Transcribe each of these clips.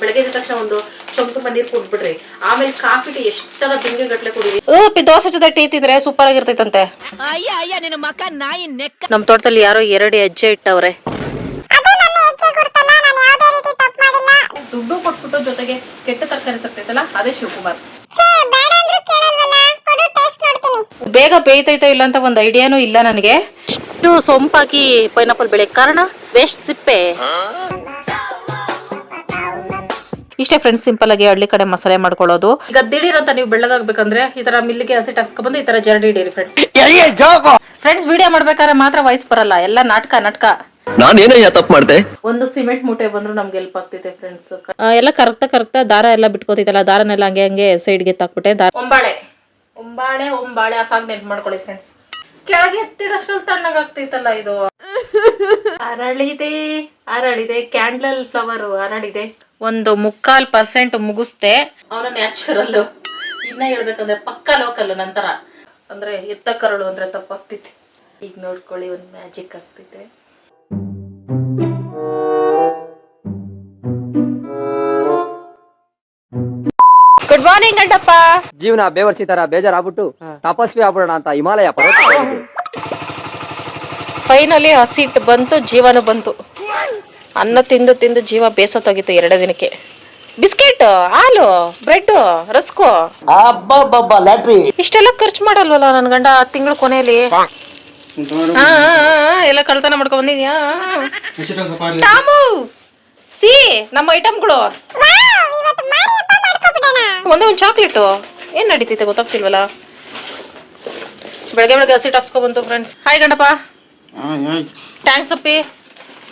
ಬೆಳಗ್ಗೆ ಎದ್ದ ತಕ್ಷಣ ಒಂದು ತುಂಬ ನೀರು ಕುಡ್ಬಿಡ್ರಿ ಆಮೇಲೆ ಕಾಫಿ ಟೀ ಎಷ್ಟರ ಬಿಂಗೆ ಗಟ್ಲೆ ಕುಡೀರಿ. ಉಪ್ಪಿ ದೋಸೆ ಜೊತೆ ಟೀ ತಿಂದ್ರೆ ಸೂಪರ್ ಆಗಿರ್ತೈತಂತೆ. ಅಯ್ಯ ಅಯ್ಯ ನಿನ್ನ ಮಕ್ಕ ನಾಯಿ ನೆಕ್ಕ. ನಮ್ ತೋಟದಲ್ಲಿ ಯಾರೋ ಎರಡು ಹೆಜ್ಜೆ ಇಟ್ಟವ್ರೆ. ದುಡ್ಡು ಕೊಟ್ಬಿಟ್ಟು ಜೊತೆಗೆ ಕೆಟ್ಟ ತರಕಾರಿ ತರ್ತೈತಲ್ಲ ಅದೇ ಶಿವಕುಮಾರ್. ಬೇಗ ಬೇಯ್ತೈತೆ ಇಲ್ಲ ಅಂತ ಒಂದು ಐಡಿಯಾನು ಇಲ್ಲ ನನಗೆ. ಇಷ್ಟು ಸೊಂಪಾಗಿ ಪೈನಾಪಲ್ ಬೆಳೆ ಕಾರಣ ವೇಸ್ಟ್ ಸಿಪ್ಪೆ. ಇಷ್ಟೇ ಫ್ರೆಂಡ್ಸ್ ಸಿಂಪಲ್ ಆಗಿ ಹಳ್ಳಿ ಕಡೆ ಮಸಾಲೆ ಮಾಡ್ಕೊಳ್ಳೋದು. ಈಗ ದಿಢೀರ್ ಅಂತ ನೀವು ಬೆಳ್ಳಗಾಗ್ಬೇಕಂದ್ರೆ ಈ ತರ ಮಿಲ್ಲಿಗೆ ಹಸಿಟ್ ಹಾಕ್ಸ್ಕೊಬಂದು ಈ ತರ ಜರಡಿ ಇಡೀರಿ ಫ್ರೆಂಡ್ಸ್ ಫ್ರೆಂಡ್ಸ್ ವಿಡಿಯೋ ಮಾಡ್ಬೇಕಾದ್ರೆ ಮಾತ್ರ ವಾಯ್ಸ್ ಬರಲ್ಲ. ಎಲ್ಲ ನಾಟಕ ನಾಟಕ. ತಪ್ಪು ಮಾಡ್ದೆ? ಒಂದು ಸಿಮೆಂಟ್ ಮೂಟೆ ಬಂದ್ರು ನಮ್ಗೆ ಹೆಲ್ಪ್ ಆಗ್ತಿದೆ ಫ್ರೆಂಡ್ಸ್ ಎಲ್ಲ ಕರೆಕ್ಟ್ ಕರೆಕ್ಟ್ ದಾರ ಎಲ್ಲ ಬಿಟ್ಕೋತಿತ್ತಲ್ಲ ದಾರನೆಲ್ಲ ಹಂಗೆ ಹಂಗೆ ಸೈಡ್ಗೆ ತಾಕ್ಬಿಟ್ಟೆ. ದಾರ ಒಂಬಾಳೆ. ಒಂಬಾಳೆ ಒಂಬಾಳೆ ಆ ಸಾಂಗ್ ನೆನ್ಪು ಮಾಡ್ಕೊಳ್ಳಿ ಫ್ರೆಂಡ್ಸ್ ಕೆಳಗೆ ಎತ್ತಿಡಷ್ಟು ತಣ್ಣಗಾಗ್ತಿತ್ತಲ್ಲ ಇದು. ಅರಳಿದೆ ಅರಳಿದೆ ಕ್ಯಾಂಡಲ್ ಫ್ಲವರ್ ಅರಳಿದೆ. ಒಂದು ಮುಕ್ಕಾಲ್ ಪರ್ಸೆಂಟ್ ಮುಗಿಸ್ದೆ. ಅವನ ನ್ಯಾಚುರಲ್ ಇನ್ನ ಹೇಳ್ಬೇಕಂದ್ರೆ ಪಕ್ಕ ಲೋಕಲ್ ನಂತರ. ಅಂದ್ರೆ ಎತ್ತ ಕರಳು ಅಂದ್ರೆ ತಪ್ಪಾಗ್ತಿತ್ತು ಈಗ ನೋಡ್ಕೊಳ್ಳಿ ಒಂದು ಮ್ಯಾಜಿಕ್ ಆಗ್ತಿದೆ. ಗುಡ್ ಮಾರ್ನಿಂಗ್ ಗಂಟಪ್ಪ ಜೀವನ ಬೇವರ್ಸಿ ತರ ಬೇಜಾರಾಗ್ಬಿಟ್ಟು ತಪಸ್ವಿ ಆಗ್ಬಿಡೋಣ ಅಂತ ಹಿಮಾಲಯ ಪರ್ವತ ಫೈನಲಿ ಹಸಿಟ್ಟು ಬಂತು ಜೀವನ ಬಂತು. ಅನ್ನ ತಿಂದು ತಿಂದು ಜೀವ ಬೇಸತ್ತೋಗಿತ್ತು ಎರಡೇ ದಿನಕ್ಕೆ. ಬಿಸ್ಕೆಟ್ ಹಾಲು ಬ್ರೆಡ್ ರಸ್ಕು. ಇಷ್ಟೆಲ್ಲ ಖರ್ಚು ಮಾಡಲ್ವಲ್ಲ ನನ್ ಗಂಡ ತಿಂಗಳ ಕೊನೆಯಲ್ಲಿ ಹಾ, ಹಾ, ಎಲ್ಲ ಕಳ್ತನ ಮಾಡ್ಕೊಂಡ್ ಬಂದಿದ್ಯಾ? ಟಾಮು! ಸಿ ನಮ್ಮ ಐಟಮ್ಗಳು. ಒಂದೇ ಒಂದು ಚಾಕ್ಲೇಟು. ಏನ್ ನಡೀತೈತೆ ಗೊತ್ತಾಗ್ತಿಲ್ವಲ್ಲ? ಬೆಳಗ್ಗೆ ಬೆಳಗ್ಗೆ ಹಸಿ ಟಾಕ್ಸ್ಕೊ ಬಂತು ಫ್ರೆಂಡ್ಸ್ ಹಾಯ್ ಗಂಡಪ್ಪ. ಥ್ಯಾಂಕ್ಸ್ ಅಪ್ಪಿ.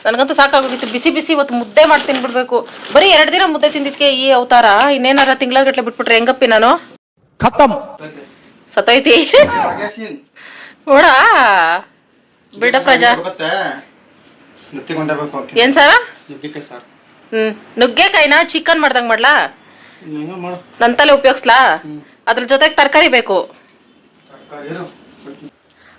ನನಗಂತೂ ಸಾಕಾಗೋಗಿತ್ತು. ಬಿಸಿ ಬಿಸಿ ಇವತ್ತು ಮುದ್ದೆ ಮಾಡಿ ತಿನ್ಬಿಡ್ಬೇಕು. ಬರೀ ಎರಡು ದಿನ ಮುದ್ದೆ ತಿಂದಿದ್ಕೆ ಈ ಅವತಾರ? ಇನ್ನೇನಾರ ತಿಂಗಳ ಗಟ್ಟಲೆ ಬಿಟ್ಬಿಟ್ರೆ ಹೆಂಗಪ್ಪಿ ನಾನು? ಸತೈತಿ. ನೋಡ. ಬಿಡ ಪ್ರಜಾ. ಏನ್ ಸರ್? ಹ್ಮ್. ನುಗ್ಗೆಕಾಯಿನ ಚಿಕನ್ ಮಾಡ್ದಂಗ್ ಮಾಡ್ಲಾ? ನನ್ ತಲೆ ಉಪಯೋಗಿಸ್ಲಾ? ಅದ್ರ ಜೊತೆಗೆ ತರಕಾರಿ ಬೇಕು.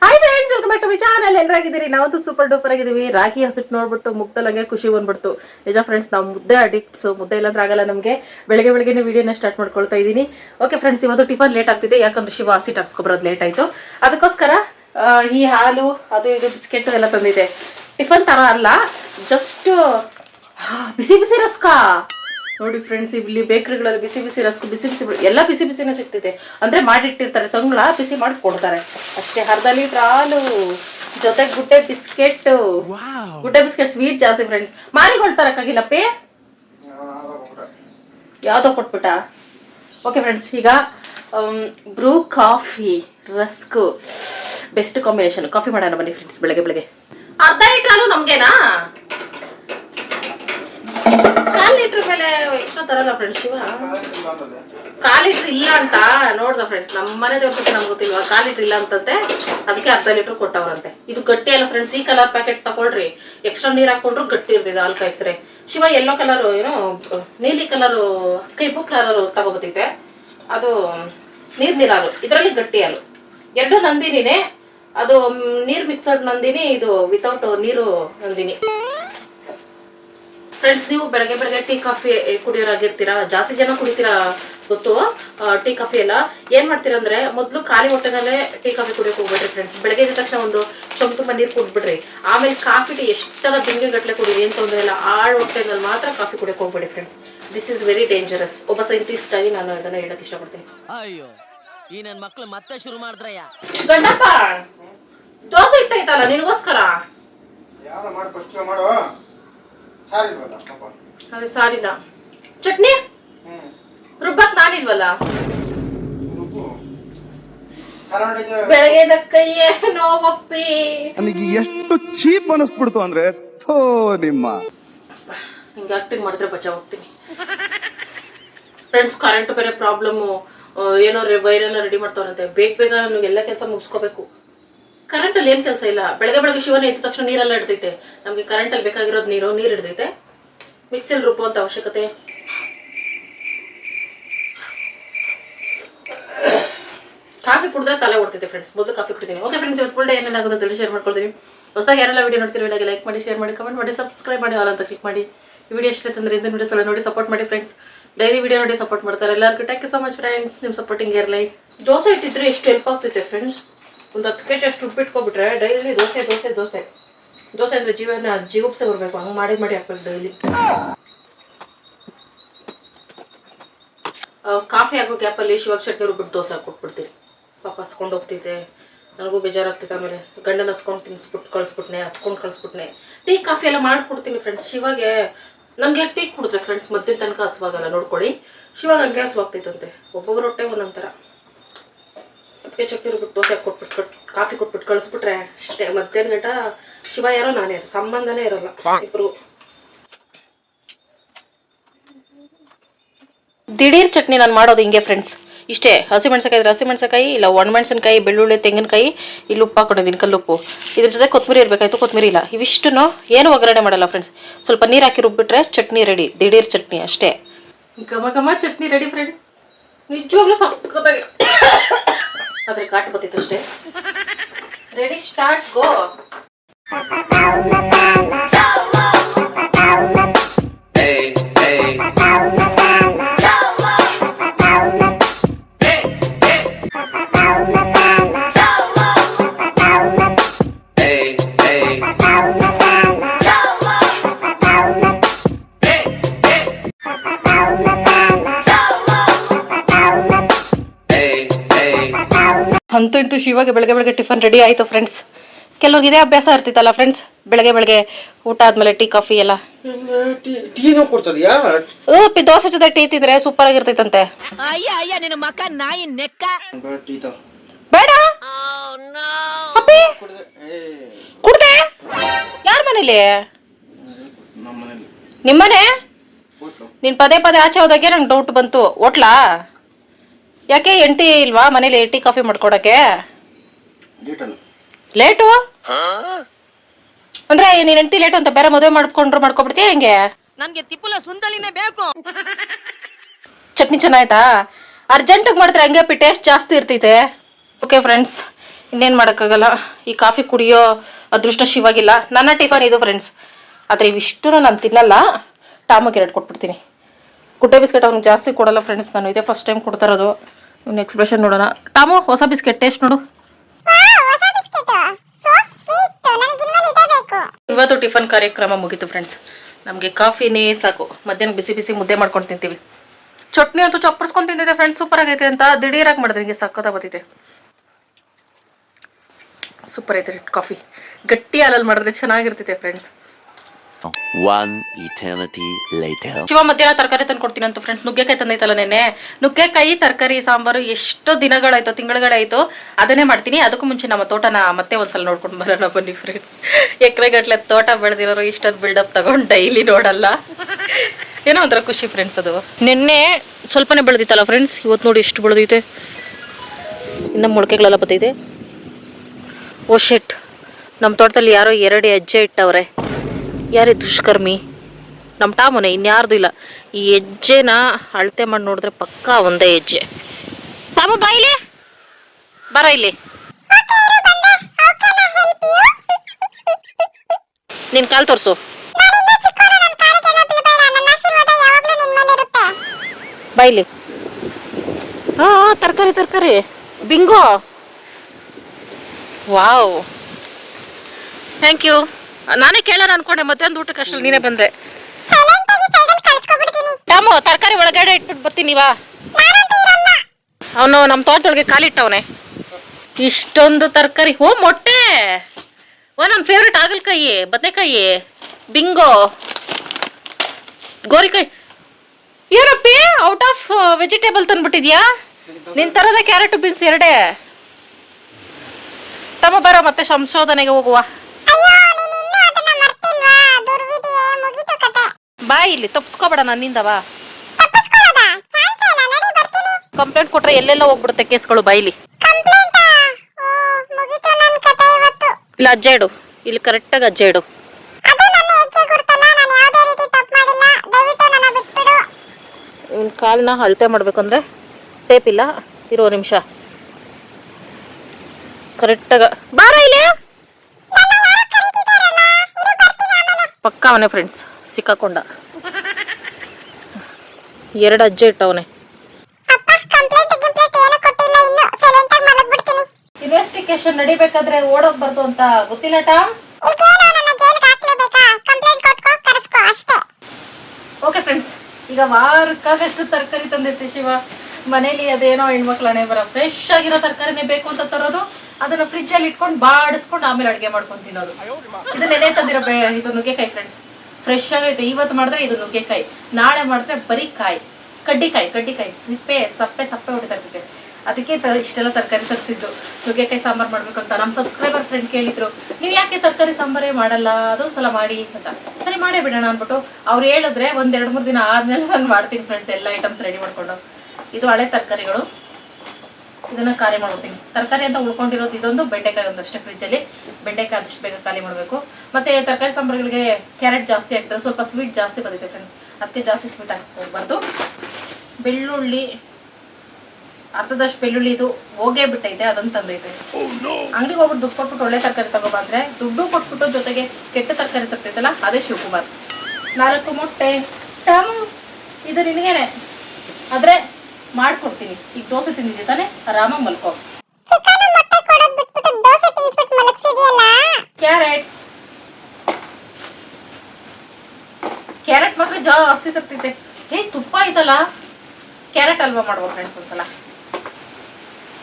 Hi friends welcome back to my channel ಎಲ್ಲರಾಗಿದ್ದೀರಿ ನಾವಂತೂ ಸೂಪರ್ ಡೂಪರ್ ಆಗಿದ್ದೀವಿ. ರಾಗಿ ಹಸಿಟ್ಟು ನೋಡ್ಬಿಟ್ಟು ಮುಗ್ದಲ್ಲಿ ಹಂಗೆ ಖುಷಿ ಬಂದ್ಬಿಟ್ಟು ನಿಜ ಫ್ರೆಂಡ್ಸ್ ನಾವು ಮುದ್ದೆ ಅಡಿಕ್ಟ್ಸ್ ಮುದ್ದೆ ಇಲ್ಲಾಂದ್ರೆ ಆಗಲ್ಲ ನಮಗೆ. ಬೆಳಗ್ಗೆ ಬೆಳಗ್ಗೆ ವಿಡಿಯೋನ ಸ್ಟಾರ್ಟ್ ಮಾಡ್ಕೊಳ್ತಾ ಇದ್ದೀನಿ. ಓಕೆ ಫ್ರೆಂಡ್ಸ್ ಇವತ್ತು ಟಿಫನ್ ಲೇಟ್ ಆಗ್ತಿದೆ. ಯಾಕಂದ್ರೆ ಶಿವ ಹಸಿಟ್ಟು ಹಾಕ್ಸ್ಕೊಬರೋದು ಲೇಟ್ ಆಯಿತು. ಅದಕ್ಕೋಸ್ಕರ ಈ ಹಾಲು, ಅದು ಇದು, ಬಿಸ್ಕೆಟ್ ಎಲ್ಲ ತಂದಿದೆ ಟಿಫನ್ ಥರ ಅಲ್ಲ ಜಸ್ಟ್ ಬಿಸಿ ಬಿಸಿ ರಸ್ಕ. ನೋಡಿ ಫ್ರೆಂಡ್ಸ್ ಇಲ್ಲಿ ಬೇಕರಿಗಳಲ್ಲಿ ಬಿಸಿ ಬಿಸಿ ರಸ್ಕು ಬಿಸಿ ಬಿಸಿ ಎಲ್ಲ ಬಿಸಿ ಬಿಸಿನೇ ಸಿಗ್ತೈತೆ ಅಂದ್ರೆ ಮಾಡಿಟ್ಟಿರ್ತಾರೆ ತಂಗಳ ಬಿಸಿ ಮಾಡಿ ಕೊಡ್ತಾರೆ. ಅಷ್ಟೇ ಅರ್ಧ ಲೀಟ್ರ್ ಹಾಲು ಜೊತೆಗೆ ಗುಡ್ಡೆ ಬಿಸ್ಕೆಟ್ ಗುಡ್ಡೆ ಬಿಸ್ಕೆಟ್ ಸ್ವೀಟ್ ಜಾಸ್ತಿ ಫ್ರೆಂಡ್ಸ್ ಮಾರಿಕೊಳ್ತಾರಕ್ಕಾಗಿಲ್ಲಪ್ಪಿ ಯಾವುದೋ ಕೊಟ್ಬಿಟ್ಟ? ಓಕೆ ಫ್ರೆಂಡ್ಸ್ ಈಗ Bru coffee rusk. Best combination coffee ಮಾಡೋಣ ಬನ್ನಿ ಫ್ರೆಂಡ್ಸ್ ಬೆಳಗ್ಗೆ ಬೆಳಗ್ಗೆ. ಅರ್ಧ ಲೀಟ್ರ್ ಹಾಲು ನಮ್ಗೆನಾ? ಕಾಲ್ ಲೀಟ್ರ್ ಮೇಲೆ ಎಕ್ಸ್ಟ್ರಾ ತರಲ್ಲ ಫ್ರೆಂಡ್ಸ್ ಇವ ಕಾಲ್ ಇಲ್ಲ ಅಂತ ನೋಡ್ದ ಫ್ರೆಂಡ್ಸ್ ನಮ್ಮ ಮನೆ ದೇವಸ್ಥಾನ ನಮ್ಗೆ ಗೊತ್ತಿಲ್ವಾ? ಕಾಲ್ ಲೀಟ್ರ್ ಇಲ್ಲ ಅಂತಂತೆ, ಅದಕ್ಕೆ ಅರ್ಧ ಲೀಟ್ರ್ ಕೊಟ್ಟವರಂತೆ. ಇದು ಗಟ್ಟಿ ಅಲ್ಲ ಫ್ರೆಂಡ್ಸ್ ಈ ಕಲರ್ ಪ್ಯಾಕೆಟ್ ತಗೊಳ್ರಿ. ಎಕ್ಸ್ಟ್ರಾ ನೀರು ಹಾಕೊಂಡ್ರು ಗಟ್ಟಿ ಇರ್ತಿದೆ ಹಾಲು ಕಾಯಿಸ್ರೆ. ಶಿವ ಎಲ್ಲೋ ಕಲರ್ ಏನು, ನೀಲಿ ಕಲರ್ ಸ್ಕೈ ಬ್ಲೂ ಕಲರ್ ತಗೋಬತ್ತೈತೆ ಅದು ನೀರ್ ನೀರಾಲು ಇದರಲ್ಲಿ ಗಟ್ಟಿ ಹಾಲು. ಎರಡು ನಂದಿನಿನೇ, ಅದು ನೀರ್ ಮಿಕ್ಸಡ್ ನಂದಿನಿ, ಇದು ವಿತೌಟ್ ನೀರು ನಂದಿನಿ. ಫ್ರೆಂಡ್ಸ್ ನೀವು ಬೆಳಗ್ಗೆ ಬೆಳಗ್ಗೆ ಟೀ ಕಾಫಿ ಕುಡಿಯೋರಾಗಿರ್ತೀರಾ? ಜಾಸ್ತಿ ಜನ ಕುಡಿತೀರಾ ಗೊತ್ತು? ಟೀ ಕಾಫಿ ಎಲ್ಲ? ಏನ್ ಮಾಡ್ತೀರಾ ಅಂದ್ರೆ ಮೊದಲು ಖಾಲಿ ಹೊಟ್ಟೆನಲ್ಲೇ ಟೀ ಕಾಫಿ ಕುಡಿಯೋಕೆ ಹೋಗ್ಬೇಡ್ರಿ ಫ್ರೆಂಡ್ಸ್ ಬೆಳಗ್ಗೆ ಎದ್ದ ತಕ್ಷಣ ಒಂದು ಚೊಂಬು ತುಂಬ ನೀರು ಕುಡ್ಬಿಡ್ರಿ ಆಮೇಲೆ ಕಾಫಿ ಟೀ ಎಷ್ಟರ ಬಿಂಗೆ ಗಟ್ಟಲೆ ಕುಡಿ ಏನ್ ತೊಂದರೆ ಇಲ್ಲ. ಆಳ್ ಹೊಟ್ಟೆನಲ್ಲಿ ಮಾತ್ರ ಕಾಫಿ ಕುಡಿಯೋಕೆ ಹೋಗ್ಬೇಡಿ friends this is very dangerous ಒಬ್ಬ ಸೈಂಟಿಸ್ಟ್ ಆಗಿ ನಾನು ಇದನ್ನ ಹೇಳಕ್ ಇಷ್ಟಪಡ್ತೀನಿ. ಅಯ್ಯೋ ಈ ನನ್ನ ಮಕ್ಕಳು ಮತ್ತೆ ಶುರು ಮಾಡಿದ್ರಯ್ಯ. ಗಂಡಪ್ಪ! ದೋಸೆ ಇಟ್ಟಾಯ್ತಲ್ಲ ನಿನಗೋಸ್ಕರ? ಯಾರು ಮಾಡಿ ಫಸ್ಟ್ ಮಾಡು. ಅದೇ ಸಾರಿಲ್ಲ. ಚಟ್ನಿ? ರುಬ್ಬಕ್ ನಾನಿಲ್ವಲ್ಲ? ಬೆಳಗ್ಗೆ ಕೈಯೇ ನೋವಪ್ಪಿ. ನನಗೆ ಎಷ್ಟು ಚೀಪ್ ಅನಿಸ್ಬಿಡ್ತು ಅಂದ್ರೆ ಥೋ ನಿಮ್ಮ. ಹಿಂಗೆ ಆಕ್ಟಿಂಗ್ ಮಾಡಿದ್ರೆ ಬಚಾ ಹೋಗ್ತೀನಿ. ಫ್ರೆಂಡ್ಸ್ ಕರೆಂಟ್ ಬೇರೆ ಪ್ರಾಬ್ಲಮ್ ಏನೋ ವೈರೆಲ್ಲ ರೆಡಿ ಮಾಡ್ತಾವ್ರಂತೆ. ಬೇಗ ಬೇಗ ನನಗೆ ಎಲ್ಲ ಕೆಲಸ ಮುಗಿಸ್ಕೋಬೇಕು. ಕರೆಂಟಲ್ಲಿ ಏನು ಕೆಲಸ ಇಲ್ಲ? ಬೆಳಗ್ಗೆ ಬೆಳಗ್ಗೆ ಶಿವನ ಎದ್ದ ತಕ್ಷಣ ನೀರೆಲ್ಲ ಹಿಡ್ದೈತೆ ನಮಗೆ ಕರೆಂಟಲ್ಲಿ ಬೇಕಾಗಿರೋದು ನೀರು ನೀರು ಹಿಡ್ದೈತೆ ಮಿಕ್ಸಿಲ್ ರುಬ್ಬುವಂತ ಅವಶ್ಯಕತೆ. ಕಾಫಿ ಕುಡಿದ್ರೆ ತಲೆ ಓಡ್ತೈತೆ ಫ್ರೆಂಡ್ಸ್ ಮೊದಲು ಕಾಫಿ ಕುಡಿತೀನಿ. ಓಕೆ ಫ್ರೆಂಡ್ಸ್ ಇವತ್ತು ಫುಲ್ ಡೇ ಏನೇನಾಗುತ್ತೆ ಅಂತ ಶೇರ್ ಮಾಡ್ಕೊಳ್ತೀನಿ. ಹೊಸದಾಗಿ ಯಾರೆಲ್ಲ ವಿಡಿಯೋ ನೋಡ್ತೀರಿ ವಿಡಿಯೋಗೆ ಲೈಕ್ ಮಾಡಿ ಶೇರ್ ಮಾಡಿ ಕಮೆಂಟ್ ಮಾಡಿ ಸಬ್ಸ್ಕ್ರೈಬ್ ಮಾಡಿ ಆಲ್ ಅಂತ ಕ್ಲಿಕ್ ಮಾಡಿ. ವಿಡಿಯೋ ಇಷ್ಟ ತಂದ್ರೆ ಇಂದಿನ ವಿಡಿಯೋಸ್ ನೋಡಿ ಸಪೋರ್ಟ್ ಮಾಡಿ ಫ್ರೆಂಡ್ಸ್ ಡೈಲಿ ವಿಡಿಯೋ ನೋಡಿ ಸಪೋರ್ಟ್ ಮಾಡ್ತಾರೆ. ಎಲ್ಲರಿಗೂ thank you so much friends ನಿಮ್ಮ ಸಪೋರ್ಟಿಂಗ್ ಇರಲಿ ದೋಸೆ ಇಟ್ಟಿದ್ರೆ ಎಷ್ಟು ಹೆಲ್ಪ್ ಆಗ್ತೈತೆ ಫ್ರೆಂಡ್ಸ್ ಒಂದು ಹತ್ತು ಕೆ ಜಿ ಅಷ್ಟು ಉಪ್ಪಿಟ್ಕೊಬಿಟ್ರೆ ಡೈಲಿ ದೋಸೆ ದೋಸೆ ದೋಸೆ. ದೋಸೆ ಅಂದರೆ ಜೀವನ ಜೀವಪ್ಸೆ ಬರಬೇಕು, ಹಂಗೆ ಮಾಡಿ ಮಾಡಿ ಹಾಕ್ಬೇಕು ಡೈಲಿ. ಕಾಫಿ ಆಗೋ ಕ್ಯಾಪಲ್ಲಿ ಶಿವಾಗ ಚಟ್ನಿ ರುಬ್ಬಿಟ್ಟು ದೋಸೆ ಹಾಕ್ಕೊಟ್ಬಿಡ್ತೀನಿ ಪಾಪ ಹಸ್ಕೊಂಡು ಹೋಗ್ತಿದ್ದೆ. ನನಗೂ ಬೇಜಾರಾಗ್ತಿತ್ತು ಆಮೇಲೆ. ಗಂಡನ ಹಸ್ಕೊಂಡು ತಿನ್ಸ್ಬಿಟ್ಟು ಕಳಿಸ್ಬಿಟ್ನೆ, ಹಸ್ಕೊಂಡು ಕಳಿಸ್ಬಿಟ್ನೆ. ಟೀ, ಕಾಫಿ ಎಲ್ಲ ಮಾಡ್ಕೊಡ್ತೀನಿ ಫ್ರೆಂಡ್ಸ್ ಶಿವಾಗೆ ನನಗೆ ಟೀ ಕುಡಿದ್ರೆ ಫ್ರೆಂಡ್ಸ್ ಮಧ್ಯಾಹ್ನ ತನಕ ಹಸುವಾಗಲ್ಲ, ನೋಡ್ಕೊಳ್ಳಿ. ಶಿವಾಗ ಹಂಗೆ ಹಸುವಾಗ್ತೈತಂತೆ ಒಬ್ಬೊಬ್ಬರ ಹೊಟ್ಟೆ ಒಂದೊಂಥರ ಅದಕ್ಕೆ ಚಟ್ನಿ ರುಬ್ಬಿಟ್ಟು ದೋಸೆ ಕೊಟ್ಬಿಟ್ಟು ಕೊಟ್ಟು ಕಾಫಿ ಕೊಟ್ಬಿಟ್ಟು ಕಳಿಸ್ಬಿಟ್ರೆ ಅಷ್ಟೇ. ಮಧ್ಯಾಹ್ನ ಗಂಟ ಶಿವ ಯಾರೋ ನಾನೇ ಸಂಬಂಧನೇ ಇರಲ್ಲ. ಇಬ್ಬರು ದಿಢೀರ್ ಚಟ್ನಿ ನಾನು ಮಾಡೋದು ಹಿಂಗೆ ಫ್ರೆಂಡ್ಸ್ ಇಷ್ಟೇ. ಹಸಿಮೆಣಸಕಾಯಿ ಇದ್ರೆ ಹಸಿಮೆಣಸಕಾಯಿ ಇಲ್ಲ ಒಣಮೆಣಸಿನಕಾಯಿ ಬೆಳ್ಳುಳ್ಳಿ ತೆಂಗಿನಕಾಯಿ ಇಲ್ಲಿ ಉಪ್ಪು ಹಾಕೊಂಡಿದ್ದೀನಿ ಕಲ್ಲುಪ್ಪು. ಇದ್ರ ಜೊತೆ ಕೊತ್ತಂಬರಿ ಇರಬೇಕಾಯ್ತು ಕೊತ್ತಂಬರಿ ಇಲ್ಲ. ಇವಿಷ್ಟು ಏನು ಒಗ್ಗರಣೆ ಮಾಡಲ್ಲ ಫ್ರೆಂಡ್ಸ್ ಸ್ವಲ್ಪ ನೀರು ಹಾಕಿ ರುಬ್ಬಿಟ್ರೆ ಚಟ್ನಿ ರೆಡಿ ದಿಢೀರ್ ಚಟ್ನಿ ಅಷ್ಟೇ. ಘಮ ಘಮ ಚಟ್ನಿ ರೆಡಿ ಫ್ರೆಂಡ್ಸ್ ನಿಜವಾಗ್ಲೂ ಸಕ್ಕತ್ತಾಗಿ ಆದರೆ ಕಾಟ್ ಬತ್ತಿತ್ತು ಅಷ್ಟೇ. ರೆಡಿ ಸ್ಟಾರ್ಟ್ ಗೋ ಅಂತೂ ಇಂತೂ ಶಿವಾಗೆ ಬೆಳಗ್ಗೆ ಬೆಳಗ್ಗೆ ಟಿಫನ್ ರೆಡಿ ಆಯಿತು ಫ್ರೆಂಡ್ಸ್ ಕೆಲವ್ರಿಗೆ ಇದೇ ಅಭ್ಯಾಸ ಇರ್ತಿತ್ತಲ್ಲ ಫ್ರೆಂಡ್ಸ್ ಬೆಳಗ್ಗೆ ಬೆಳಗ್ಗೆ ಊಟ ಆದ್ಮೇಲೆ ಟೀ ಕಾಫಿ ಎಲ್ಲ. ಟೀನೂ ದೋಸೆ ಜೊತೆ ಟೀ ತಿಂದ್ರೆ ಸೂಪರ್ ಆಗಿರ್ತೈತಂತೆ. ಅಯ್ಯ ಅಯ್ಯ ನಿನ್ನ ಮಕ್ಕ ನಾಯಿ ನೆಕ್ಕ. ಬೇಡ ಅಪ್ಪಿ? ಕುಡ್ದೆ? ಯಾರ ಮನೇಲಿ? ನಿಮ್ಮನೆ? ನಿನ್ ನೀನ್ ಪದೇ ಪದೇ ಆಚೆ ಹೋದಾಗೆ ನಂಗೆ ಡೌಟ್ ಬಂತು. ಹೋಟ್ಲಾ? ಯಾಕೆ ಎಂಟಿ ಇಲ್ವಾ? ಮನೇಲಿ ಎಂಟಿ ಕಾಫಿ ಮಾಡ್ಕೊಡಕ್ಕೆ? ಲೇಟು? ಅಂದ್ರೆ ನೀನ್ ಎಂಟಿ ಲೇಟು ಅಂತ ಬೇರೆ ಮದುವೆ ಮಾಡ್ಕೊಂಡ್ರು ಮಾಡ್ಕೊಬಿಡ್ತೀಯ ಹೆಂಗೆ? ನನ್ಗೆ ತಿಪ್ಪುಲ ಸುಂದಲಿನೇ ಬೇಕು. ಚಟ್ನಿ ಚೆನ್ನಾಯ್ತಾ? ಅರ್ಜೆಂಟಿಗೆ ಮಾಡಿದ್ರೆ ಹಂಗೆ ಪಿ ಟೇಸ್ಟ್ ಜಾಸ್ತಿ ಇರ್ತೈತೆ. ಓಕೆ ಫ್ರೆಂಡ್ಸ್ ಇನ್ನೇನು ಮಾಡೋಕ್ಕಾಗಲ್ಲ. ಈ ಕಾಫಿ ಕುಡಿಯೋ ಅದೃಷ್ಟ ಶಿವಾಗಿಲ್ಲ. ನನ್ನ ಟಿಫನ್ ಇದು ಫ್ರೆಂಡ್ಸ್ ಆದರೆ ಇವಿಷ್ಟು ನಾನು ತಿನ್ನಲ್ಲ. ಟಾಮಿಗೆ ಎರಡು ಕೊಟ್ಬಿಡ್ತೀನಿ. ಗುಡ್ಡೆ ಬಿಸ್ಕೆಟ್ ಅವ್ನಿಗೆ ಜಾಸ್ತಿ ಕೊಡಲ್ಲ ಫ್ರೆಂಡ್ಸ್ ನಾನು. ಇದೇ ಫಸ್ಟ್ ಟೈಮ್ ಕೊಡ್ತಾ ಇರೋದು ಇವ್ನ ಎಕ್ಸ್ಪ್ರೆಷನ್ ನೋಡೋಣ. ಟಾಮು ಹೊಸ ಬಿಸ್ಕೆಟ್ ಟೇಸ್ಟ್ ನೋಡು. ಇವತ್ತು ಟಿಫನ್ ಕಾರ್ಯಕ್ರಮ ಮುಗೀತು ಫ್ರೆಂಡ್ಸ್ ನಮಗೆ ಕಾಫಿನೇ ಸಾಕು. ಮಧ್ಯಾಹ್ನ ಬಿಸಿ ಬಿಸಿ ಮುದ್ದೆ ಮಾಡ್ಕೊಂಡು ತಿಂತೀವಿ. ಚಟ್ನಿ ಅಂತೂ ಚಪ್ಪರ್ಸ್ಕೊಂಡು ತಿಂದಿದೆ ಫ್ರೆಂಡ್ಸ್ ಸೂಪರ್ ಆಗೈತೆ ಅಂತ ದಿಢೀರಾಗಿ ಮಾಡಿದ್ರೆ. ಹಿಂಗೆ ಸಕ್ಕತ್ತ ಬತ್ತಿದೆ ಸೂಪರ್ ಐತೆ ಕಾಫಿ. ಗಟ್ಟಿ ಹಾಲಲ್ಲಿ ಮಾಡಿದ್ರೆ ಚೆನ್ನಾಗಿರ್ತೈತೆ friends One eternity later. Shiva ಮಧ್ಯಾಹ್ನ ತರಕಾರಿ ತಂದು ಕೊಡ್ತೀನಿ ಅಂತ ಫ್ರೆಂಡ್ಸ್ ನುಗ್ಗೆಕಾಯಿ ತಂದೈತಲ್ಲ ನೆನ್ನೆ. ನುಗ್ಗೆಕಾಯಿ ತರಕಾರಿ ಸಾಂಬಾರು ಎಷ್ಟು ದಿನಗಳಾಯ್ತು ತಿಂಗಳುಗಳಾಯ್ತು. ಅದನ್ನೇ ಮಾಡ್ತೀನಿ. ಅದಕ್ಕೂ ಮುಂಚೆ ನಮ್ಮ ತೋಟನ ಮತ್ತೆ ಒಂದ್ಸಲ ನೋಡ್ಕೊಂಡು ಬರೋಣ ಬನ್ನಿ ಫ್ರೆಂಡ್ಸ್ ಎಕರೆಗಟ್ಲೆ ತೋಟ ಬೆಳೆದಿರೋರು ಇಷ್ಟೊಂದು ಬಿಲ್ಡಪ್ ತಗೊಂಡ್ ಡೈಲಿ ನೋಡಲ್ಲ. ಏನೋ ಒಂಥರ ಖುಷಿ ಫ್ರೆಂಡ್ಸ್ ಅದು. ನಿನ್ನೆ ಸ್ವಲ್ಪನೇ ಬೆಳೆದಿತ್ತಲ್ಲ ಫ್ರೆಂಡ್ಸ್ ಇವತ್ತು ನೋಡಿ ಎಷ್ಟು ಬೆಳೆದೈತೆ. ಇನ್ನ ಮೊಳಕೆಗಳೆಲ್ಲ ಬತ್ತೈತೆ. ಓ ಶೆಟ್ ನಮ್ಮ ತೋಟದಲ್ಲಿ ಯಾರೋ ಎರಡು ಹೆಜ್ಜೆ ಇಟ್ಟವ್ರೆ. ಯಾರೇ ದುಷ್ಕರ್ಮಿ. ನಮ್ಮ ಟಾಮುನೆ ಇನ್ಯಾರ್ದು ಇಲ್ಲ. ಈ ಹೆಜ್ಜೆನ ಅಳತೆ ಮಾಡಿ ನೋಡಿದ್ರೆ ಪಕ್ಕಾ ಒಂದೇ ಹೆಜ್ಜೆ. ಟಾಮು ಬಾ ಬರ ಇಲ್ಲಿ. ನಿನ್ ಕಾಲ್ ತೋರ್ಸು. ಬಾ ಇಲ್ಲಿ. ಹಾ ತರಕಾರಿ ತರಕಾರಿ. ಬಿಂಗೋ ವಾವ್ ಥ್ಯಾಂಕ್ ಯು ನಾನೇ ಕೇಳೋಣ ಅನ್ಕೊಂಡೆ ಮಧ್ಯಾಹ್ನ ಊಟಕ್ಕೆ ಅಷ್ಟಲ್ಲಿ ನೀನೇ ಬಂದೆ. ತಮ್ಮ ತರಕಾರಿ ಒಳಗಡೆ ಇಟ್ಬಿಟ್ಟು ಬರ್ತೀನಿ ಬಾ ಅವನು ನಮ್ಮ ತೋಟದೊಳಗೆ ಕಾಲಿಟ್ಟವನೆ ಇಷ್ಟೊಂದು ತರಕಾರಿ ಓ ಮೊಟ್ಟೆ! ಓ ನನ್ನ ಫೇವ್ರೆಟ್ ಆಗಲ್ಕಾಯಿ ಬದನೆಕಾಯಿ ಬಿಂಗೋ ಗೋರಿಕಾಯಿ. ಏನಪ್ಪಿ ಔಟ್ ಆಫ್ ವೆಜಿಟೇಬಲ್ ತಂದ್ಬಿಟ್ಟಿದ್ಯಾ? ನಿನ್ ತರದ ಕ್ಯಾರೆಟ್ ಬೀನ್ಸ್ ಎರಡೇ. ತಮ್ಮ ಬರೋ ಮತ್ತೆ ಸಂಶೋಧನೆಗೆ ಹೋಗುವ. ಬಾ ಇಲ್ಲಿ ತಪ್ಸ್ಕೊಬೇಡ ನನ್ನಿಂದ ಬಾ. ಕಂಪ್ಲೇಂಟ್ ಕೊಟ್ರೆ ಎಲ್ಲೆಲ್ಲ ಹೋಗ್ಬಿಡುತ್ತೆ ಕೇಸ್ಗಳು ಬಾಯಿಲಿ ಇಲ್ಲ. ಅಜ್ಜೆ ಇಡು ಇಲ್ಲಿ ಕರೆಕ್ಟಾಗಿ ಅಜ್ಜೆ ಇಡು. ಕಾಲನ್ನ ಕಾಲ್ನ ಅಳತೆ ಮಾಡ್ಬೇಕಂದ್ರೆ ಟೇಪ್ ಇಲ್ಲ ಇರೋ ನಿಮಿಷ. ಕರೆಕ್ಟಾಗ ಬಾರ ಇಲ್ಲಿ. ಪಕ್ಕ ಅವನೇ ಫ್ರೆಂಡ್ಸ್ ಸಿಕ್ಕಾಕೊಂಡ. ಎರಡು ಅಜ್ಜೆ ಇಟ್ಟವನೆ. ಇನ್ವೆಸ್ಟಿಗೇಷನ್ ನಡಿಬೇಕಾದ್ರೆ ಓಡೋಗ್ಬಾರ್ದು ಅಂತ ಗೊತ್ತಿಲ್ಲ ಟಾಮ್? ಓಕೆ ಫ್ರೆಂಡ್ಸ್ ಈಗ ವಾರಕ್ಕಾಗಷ್ಟು ತರಕಾರಿ ತಂದಿರ್ತೀವಿ ಶಿವ. ಮನೇಲಿ ಅದೇನೋ ಹೆಣ್ಮಕ್ಳು ಹಣೆ ಬರ ಫ್ರೆಶ್ ಆಗಿರೋ ತರಕಾರಿನೇ ಬೇಕು ಅಂತ ತರೋದು ಅದನ್ನ ಫ್ರಿಜ್ ಅಲ್ಲಿ ಇಟ್ಕೊಂಡು ಬಾಡಿಸ್ಕೊಂಡು ಆಮೇಲೆ ಅಡಿಗೆ ಮಾಡ್ಕೊಂಡು ತಿನ್ನೋದು. ಇದು ನೆನೆ ತಂದಿರೋ ಬೆ ಇದು ನುಗ್ಗೆಕಾಯಿ ಫ್ರೆಂಡ್ಸ್ ಫ್ರೆಶ್ ಆಗೈತೆ. ಇವತ್ತು ಮಾಡಿದ್ರೆ ಇದು ನುಗ್ಗೆಕಾಯಿ. ನಾಳೆ ಮಾಡಿದ್ರೆ ಬರೀ ಕಾಯಿ. ಕಡ್ಡಿಕಾಯಿ ಕಡ್ಡಿಕಾಯಿ. ಸಿಪ್ಪೆ, ಸಪ್ಪೆ ಸಪ್ಪೆ ಹೊಡಿತಾ ಅದಕ್ಕೆ ಇಷ್ಟೆಲ್ಲ ತರಕಾರಿ ತರಿಸಿದ್ದು. ನುಗ್ಗೆಕಾಯಿ, ಸಾಂಬಾರ್ ಮಾಡ್ಬೇಕು ಅಂತ. ನಮ್ಮ ಸಬ್ಸ್ಕ್ರೈಬರ್ ಫ್ರೆಂಡ್ ಕೇಳಿದ್ರು, ನೀವು ಯಾಕೆ ತರಕಾರಿ, ಸಾಂಬಾರೇ ಮಾಡಲ್ಲ? ಅದೊಂದ್ಸಲ ಮಾಡಿ ಅಂತ. ಸರಿ, ಮಾಡೇ ಬಿಡೋಣ, ಅಂದ್ಬಿಟ್ಟು ಅವ್ರು ಹೇಳಿದ್ರೆ ಒಂದ್ ಎರಡು ಮೂರು ದಿನ ಆದ್ಮೇಲೆ ನಾನು ಮಾಡ್ತೀನಿ ಫ್ರೆಂಡ್ಸ್ ಎಲ್ಲ ಐಟಮ್ಸ್ ರೆಡಿ ಮಾಡ್ಕೊಂಡು. ಇದು ಹಳೆ ತರಕಾರಿಗಳು. ಇದನ್ನ ಖಾಲಿ ಮಾಡ್ಕೊತೀನಿ ತರಕಾರಿ ಅಂತ ಉಳ್ಕೊಂಡಿರೋದು ಇದೊಂದು ಬೆಂಡೆಕಾಯಿ ಒಂದಷ್ಟೇ ಫ್ರಿಜ್ಜಲ್ಲಿ ಬೆಂಡೆಕಾಯಿ ಆದಷ್ಟು ಬೇಗ ಖಾಲಿ ಮಾಡಬೇಕು. ಮತ್ತೆ ತರಕಾರಿ ಸಾಂಬಾರುಗಳಿಗೆ ಕ್ಯಾರೆಟ್ ಜಾಸ್ತಿ ಆಗ್ತದೆ ಸ್ವಲ್ಪ ಸ್ವೀಟ್ ಜಾಸ್ತಿ ಬಂದಿದೆ ಫ್ರೆಂಡ್ಸ್ ಅದಕ್ಕೆ ಜಾಸ್ತಿ ಸ್ವೀಟ್ ಹಾಕೋಗ್ಬಾರ್ದು ಬೆಳ್ಳುಳ್ಳಿ ಅರ್ಧದಷ್ಟು ಬೆಳ್ಳುಳ್ಳಿ ಇದು ಹೋಗೇ ಬಿಟ್ಟೈತೆ ಅದನ್ನು ತಂದೈತೆ. ಅಂಗಡಿಗೆ ಹೋಗ್ಬಿಟ್ಟು ದುಡ್ಡು ಕೊಟ್ಬಿಟ್ಟು ಒಳ್ಳೆ ತರಕಾರಿ ತಗೋಬಂದ್ರೆ ದುಡ್ಡು ಕೊಟ್ಬಿಟ್ಟು ಜೊತೆಗೆ ಕೆಟ್ಟ ತರಕಾರಿ ತರ್ತೈತಲ್ಲ ಅದೇ ಶಿವಕುಮಾರ್. ನಾಲ್ಕು ಮೊಟ್ಟೆ. ಟಮ್! ಇದು ನಿನಗೇನೆ. ಆದ್ರೆ ಮಾಡ್ಕೊಡ್ತೀನಿ. ಈಗ ದೋಸೆ ತಿಂದಿದ್ದೆ ತಾನೆ? ಆರಾಮಾಗಿ ಮಲ್ಕೋ. ಕ್ಯಾರೆಟ್ಸ್. ಕ್ಯಾರೆಟ್ ಮಾತ್ರ ಜಾಸ್ತಿ ತರ್ತೈತೆ ಹೇ ತುಪ್ಪ ಐತಲ್ಲ? ಕ್ಯಾರೆಟ್ ಅಲ್ವಾ ಮಾಡುವ ಫ್ರೆಂಡ್ಸ್ ಒಂದ್ಸಲ.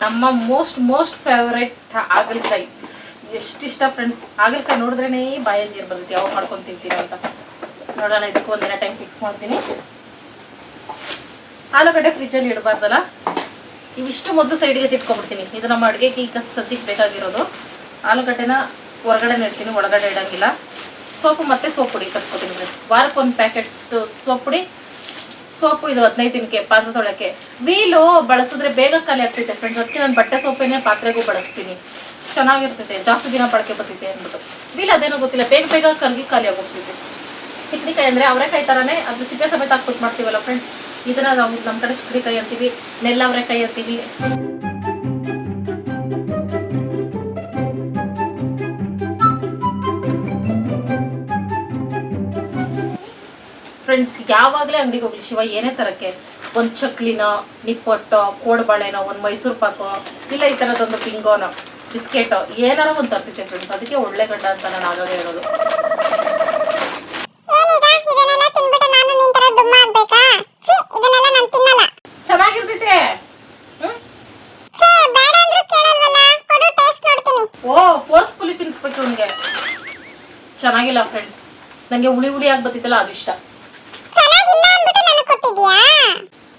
ನಮ್ಮ ಮೋಸ್ಟ್ ಮೋಸ್ಟ್ ಫೇವರೇಟ್ ಆಗಲಕಾಯಿ ಎಷ್ಟಿಷ್ಟ ಇಷ್ಟ ಫ್ರೆಂಡ್ಸ್ ಆಗಲಕಾಯಿ ನೋಡಿದ್ರೇ ಬಾಯಲ್ಲಿ ನೀರು ಬರುತ್ತೆ. ಯಾವಾಗ ಮಾಡ್ಕೊಂಡು ತಿಂತೀರ ಅಂತ. ನೋಡೋಣ ಇದಕ್ಕೂ ಒಂದಿನ ಟೈಮ್ ಫಿಕ್ಸ್ ಮಾಡ್ತೀನಿ. ಆಲೂಗಡ್ಡೆ ಫ್ರಿಜ್ಜಲ್ಲಿ ಇಡಬಾರ್ದಲ್ಲ? ಇವಿಷ್ಟು ಮೊದಲು ಸೈಡ್ಗೆ ತಿಟ್ಕೊಂಡ್ಬಿಡ್ತೀನಿ. ಇದು ನಮ್ಮ ಅಡುಗೆಗೆ ಈಗ ಸದ್ಯಕ್ಕೆ ಬೇಕಾಗಿರೋದು. ಆಲೂಗಡ್ಡೆನ ಹೊರಗಡೆ ಇಡ್ತೀನಿ ಒಳಗಡೆ ಇಡೋಂಗಿಲ್ಲ. ಸೋಪು ಮತ್ತೆ ಸೋಪ್ ಪುಡಿ ಕಟ್ಕೊತೀನಿ ವಾರಕ್ಕೆ ಒಂದು ಪ್ಯಾಕೆಟ್ ಸೋಪ್ ಪುಡಿ, ಸೋಪು ಇದು ಹದಿನೈದು ದಿನಕ್ಕೆ, ಪಾತ್ರೆ ತೊಳಕ್ಕೆ ವೀಲು ಬಳಸಿದ್ರೆ ಬೇಗ ಖಾಲಿ ಆಗ್ತೈತೆ ಫ್ರೆಂಡ್ಸ್ ಅದಕ್ಕೆ ನಾನು ಬಟ್ಟೆ ಸೋಪೇನೆ ಪಾತ್ರೆಗೂ ಬಳಸ್ತೀನಿ. ಚೆನ್ನಾಗಿರ್ತೈತೆ, ಜಾಸ್ತಿ ದಿನ ಬಳಕೆ ಬರ್ತೈತೆ ಅಂದ್ಬಿಟ್ಟು. ವೀಲ್ ಅದೇನೋ ಗೊತ್ತಿಲ್ಲ, ಬೇಗ ಬೇಗ ಕರ್ಗಿ ಖಾಲಿ ಆಗೋಗ್ತೈತೆ. ಚಿಕ್ಕಡಿಕಾಯಿ ಅಂದ್ರೆ ಅವರೆಕಾಯಿ ಥರನೇ ಅದು ಸಿಪ್ಪೆ ಸಮೇತ ಹಾಕ್ಬಿಟ್ಟು ಮಾಡ್ತೀವಲ್ಲ ಫ್ರೆಂಡ್ಸ್ ಇದನ್ನ ನಾವು ನಮ್ಮ ಕಡೆ ಕೈ ಅಂತೀವಿ ನೆಲ್ಲ ಕೈ ಅಂತೀವಿ. ಫ್ರೆಂಡ್ಸ್ ಯಾವಾಗಲೇ ಅಂಗಡಿಗೆ ಹೋಗ್ಲಿ ಶಿವ, ಏನೇ ತರಕ್ಕೆ. ಒಂದು ಚಕ್ಲಿನ, ನಿಪ್ಪಟ್ಟು ಕೋಡ್ಬಾಳೆನೋ ಒಂದು ಮೈಸೂರು ಪಾಕೋ, ಇಲ್ಲ ಈ ಥರದೊಂದು ಪಿಂಗೋನೋ, ಬಿಸ್ಕೆಟೋ, ಏನಾರ ಒಂದು ತರ್ತಿದ್ದೆ ಫ್ರೆಂಡ್ಸ್ ಅದಕ್ಕೆ ಒಳ್ಳೆ ಗಂಡ ಅಂತ ನಾನು ಆಗಾಗ ಹೇಳೋದು ಚೆನ್ನಾಗಿರ್ತೈತೆ ಹ್ಮ್ ಓ ಫೋರ್ಸ್ಫುಲಿ ತಿನ್ಸ್ಬೇಕು ಅವ್ನಿಗೆ ಚೆನ್ನಾಗಿಲ್ಲ ಫ್ರೆಂಡ್ ನನಗೆ ಹುಳಿ ಹುಳಿ ಆಗಿ ಬರ್ತಿತ್ತಲ್ಲ ಅದು ಇಷ್ಟ.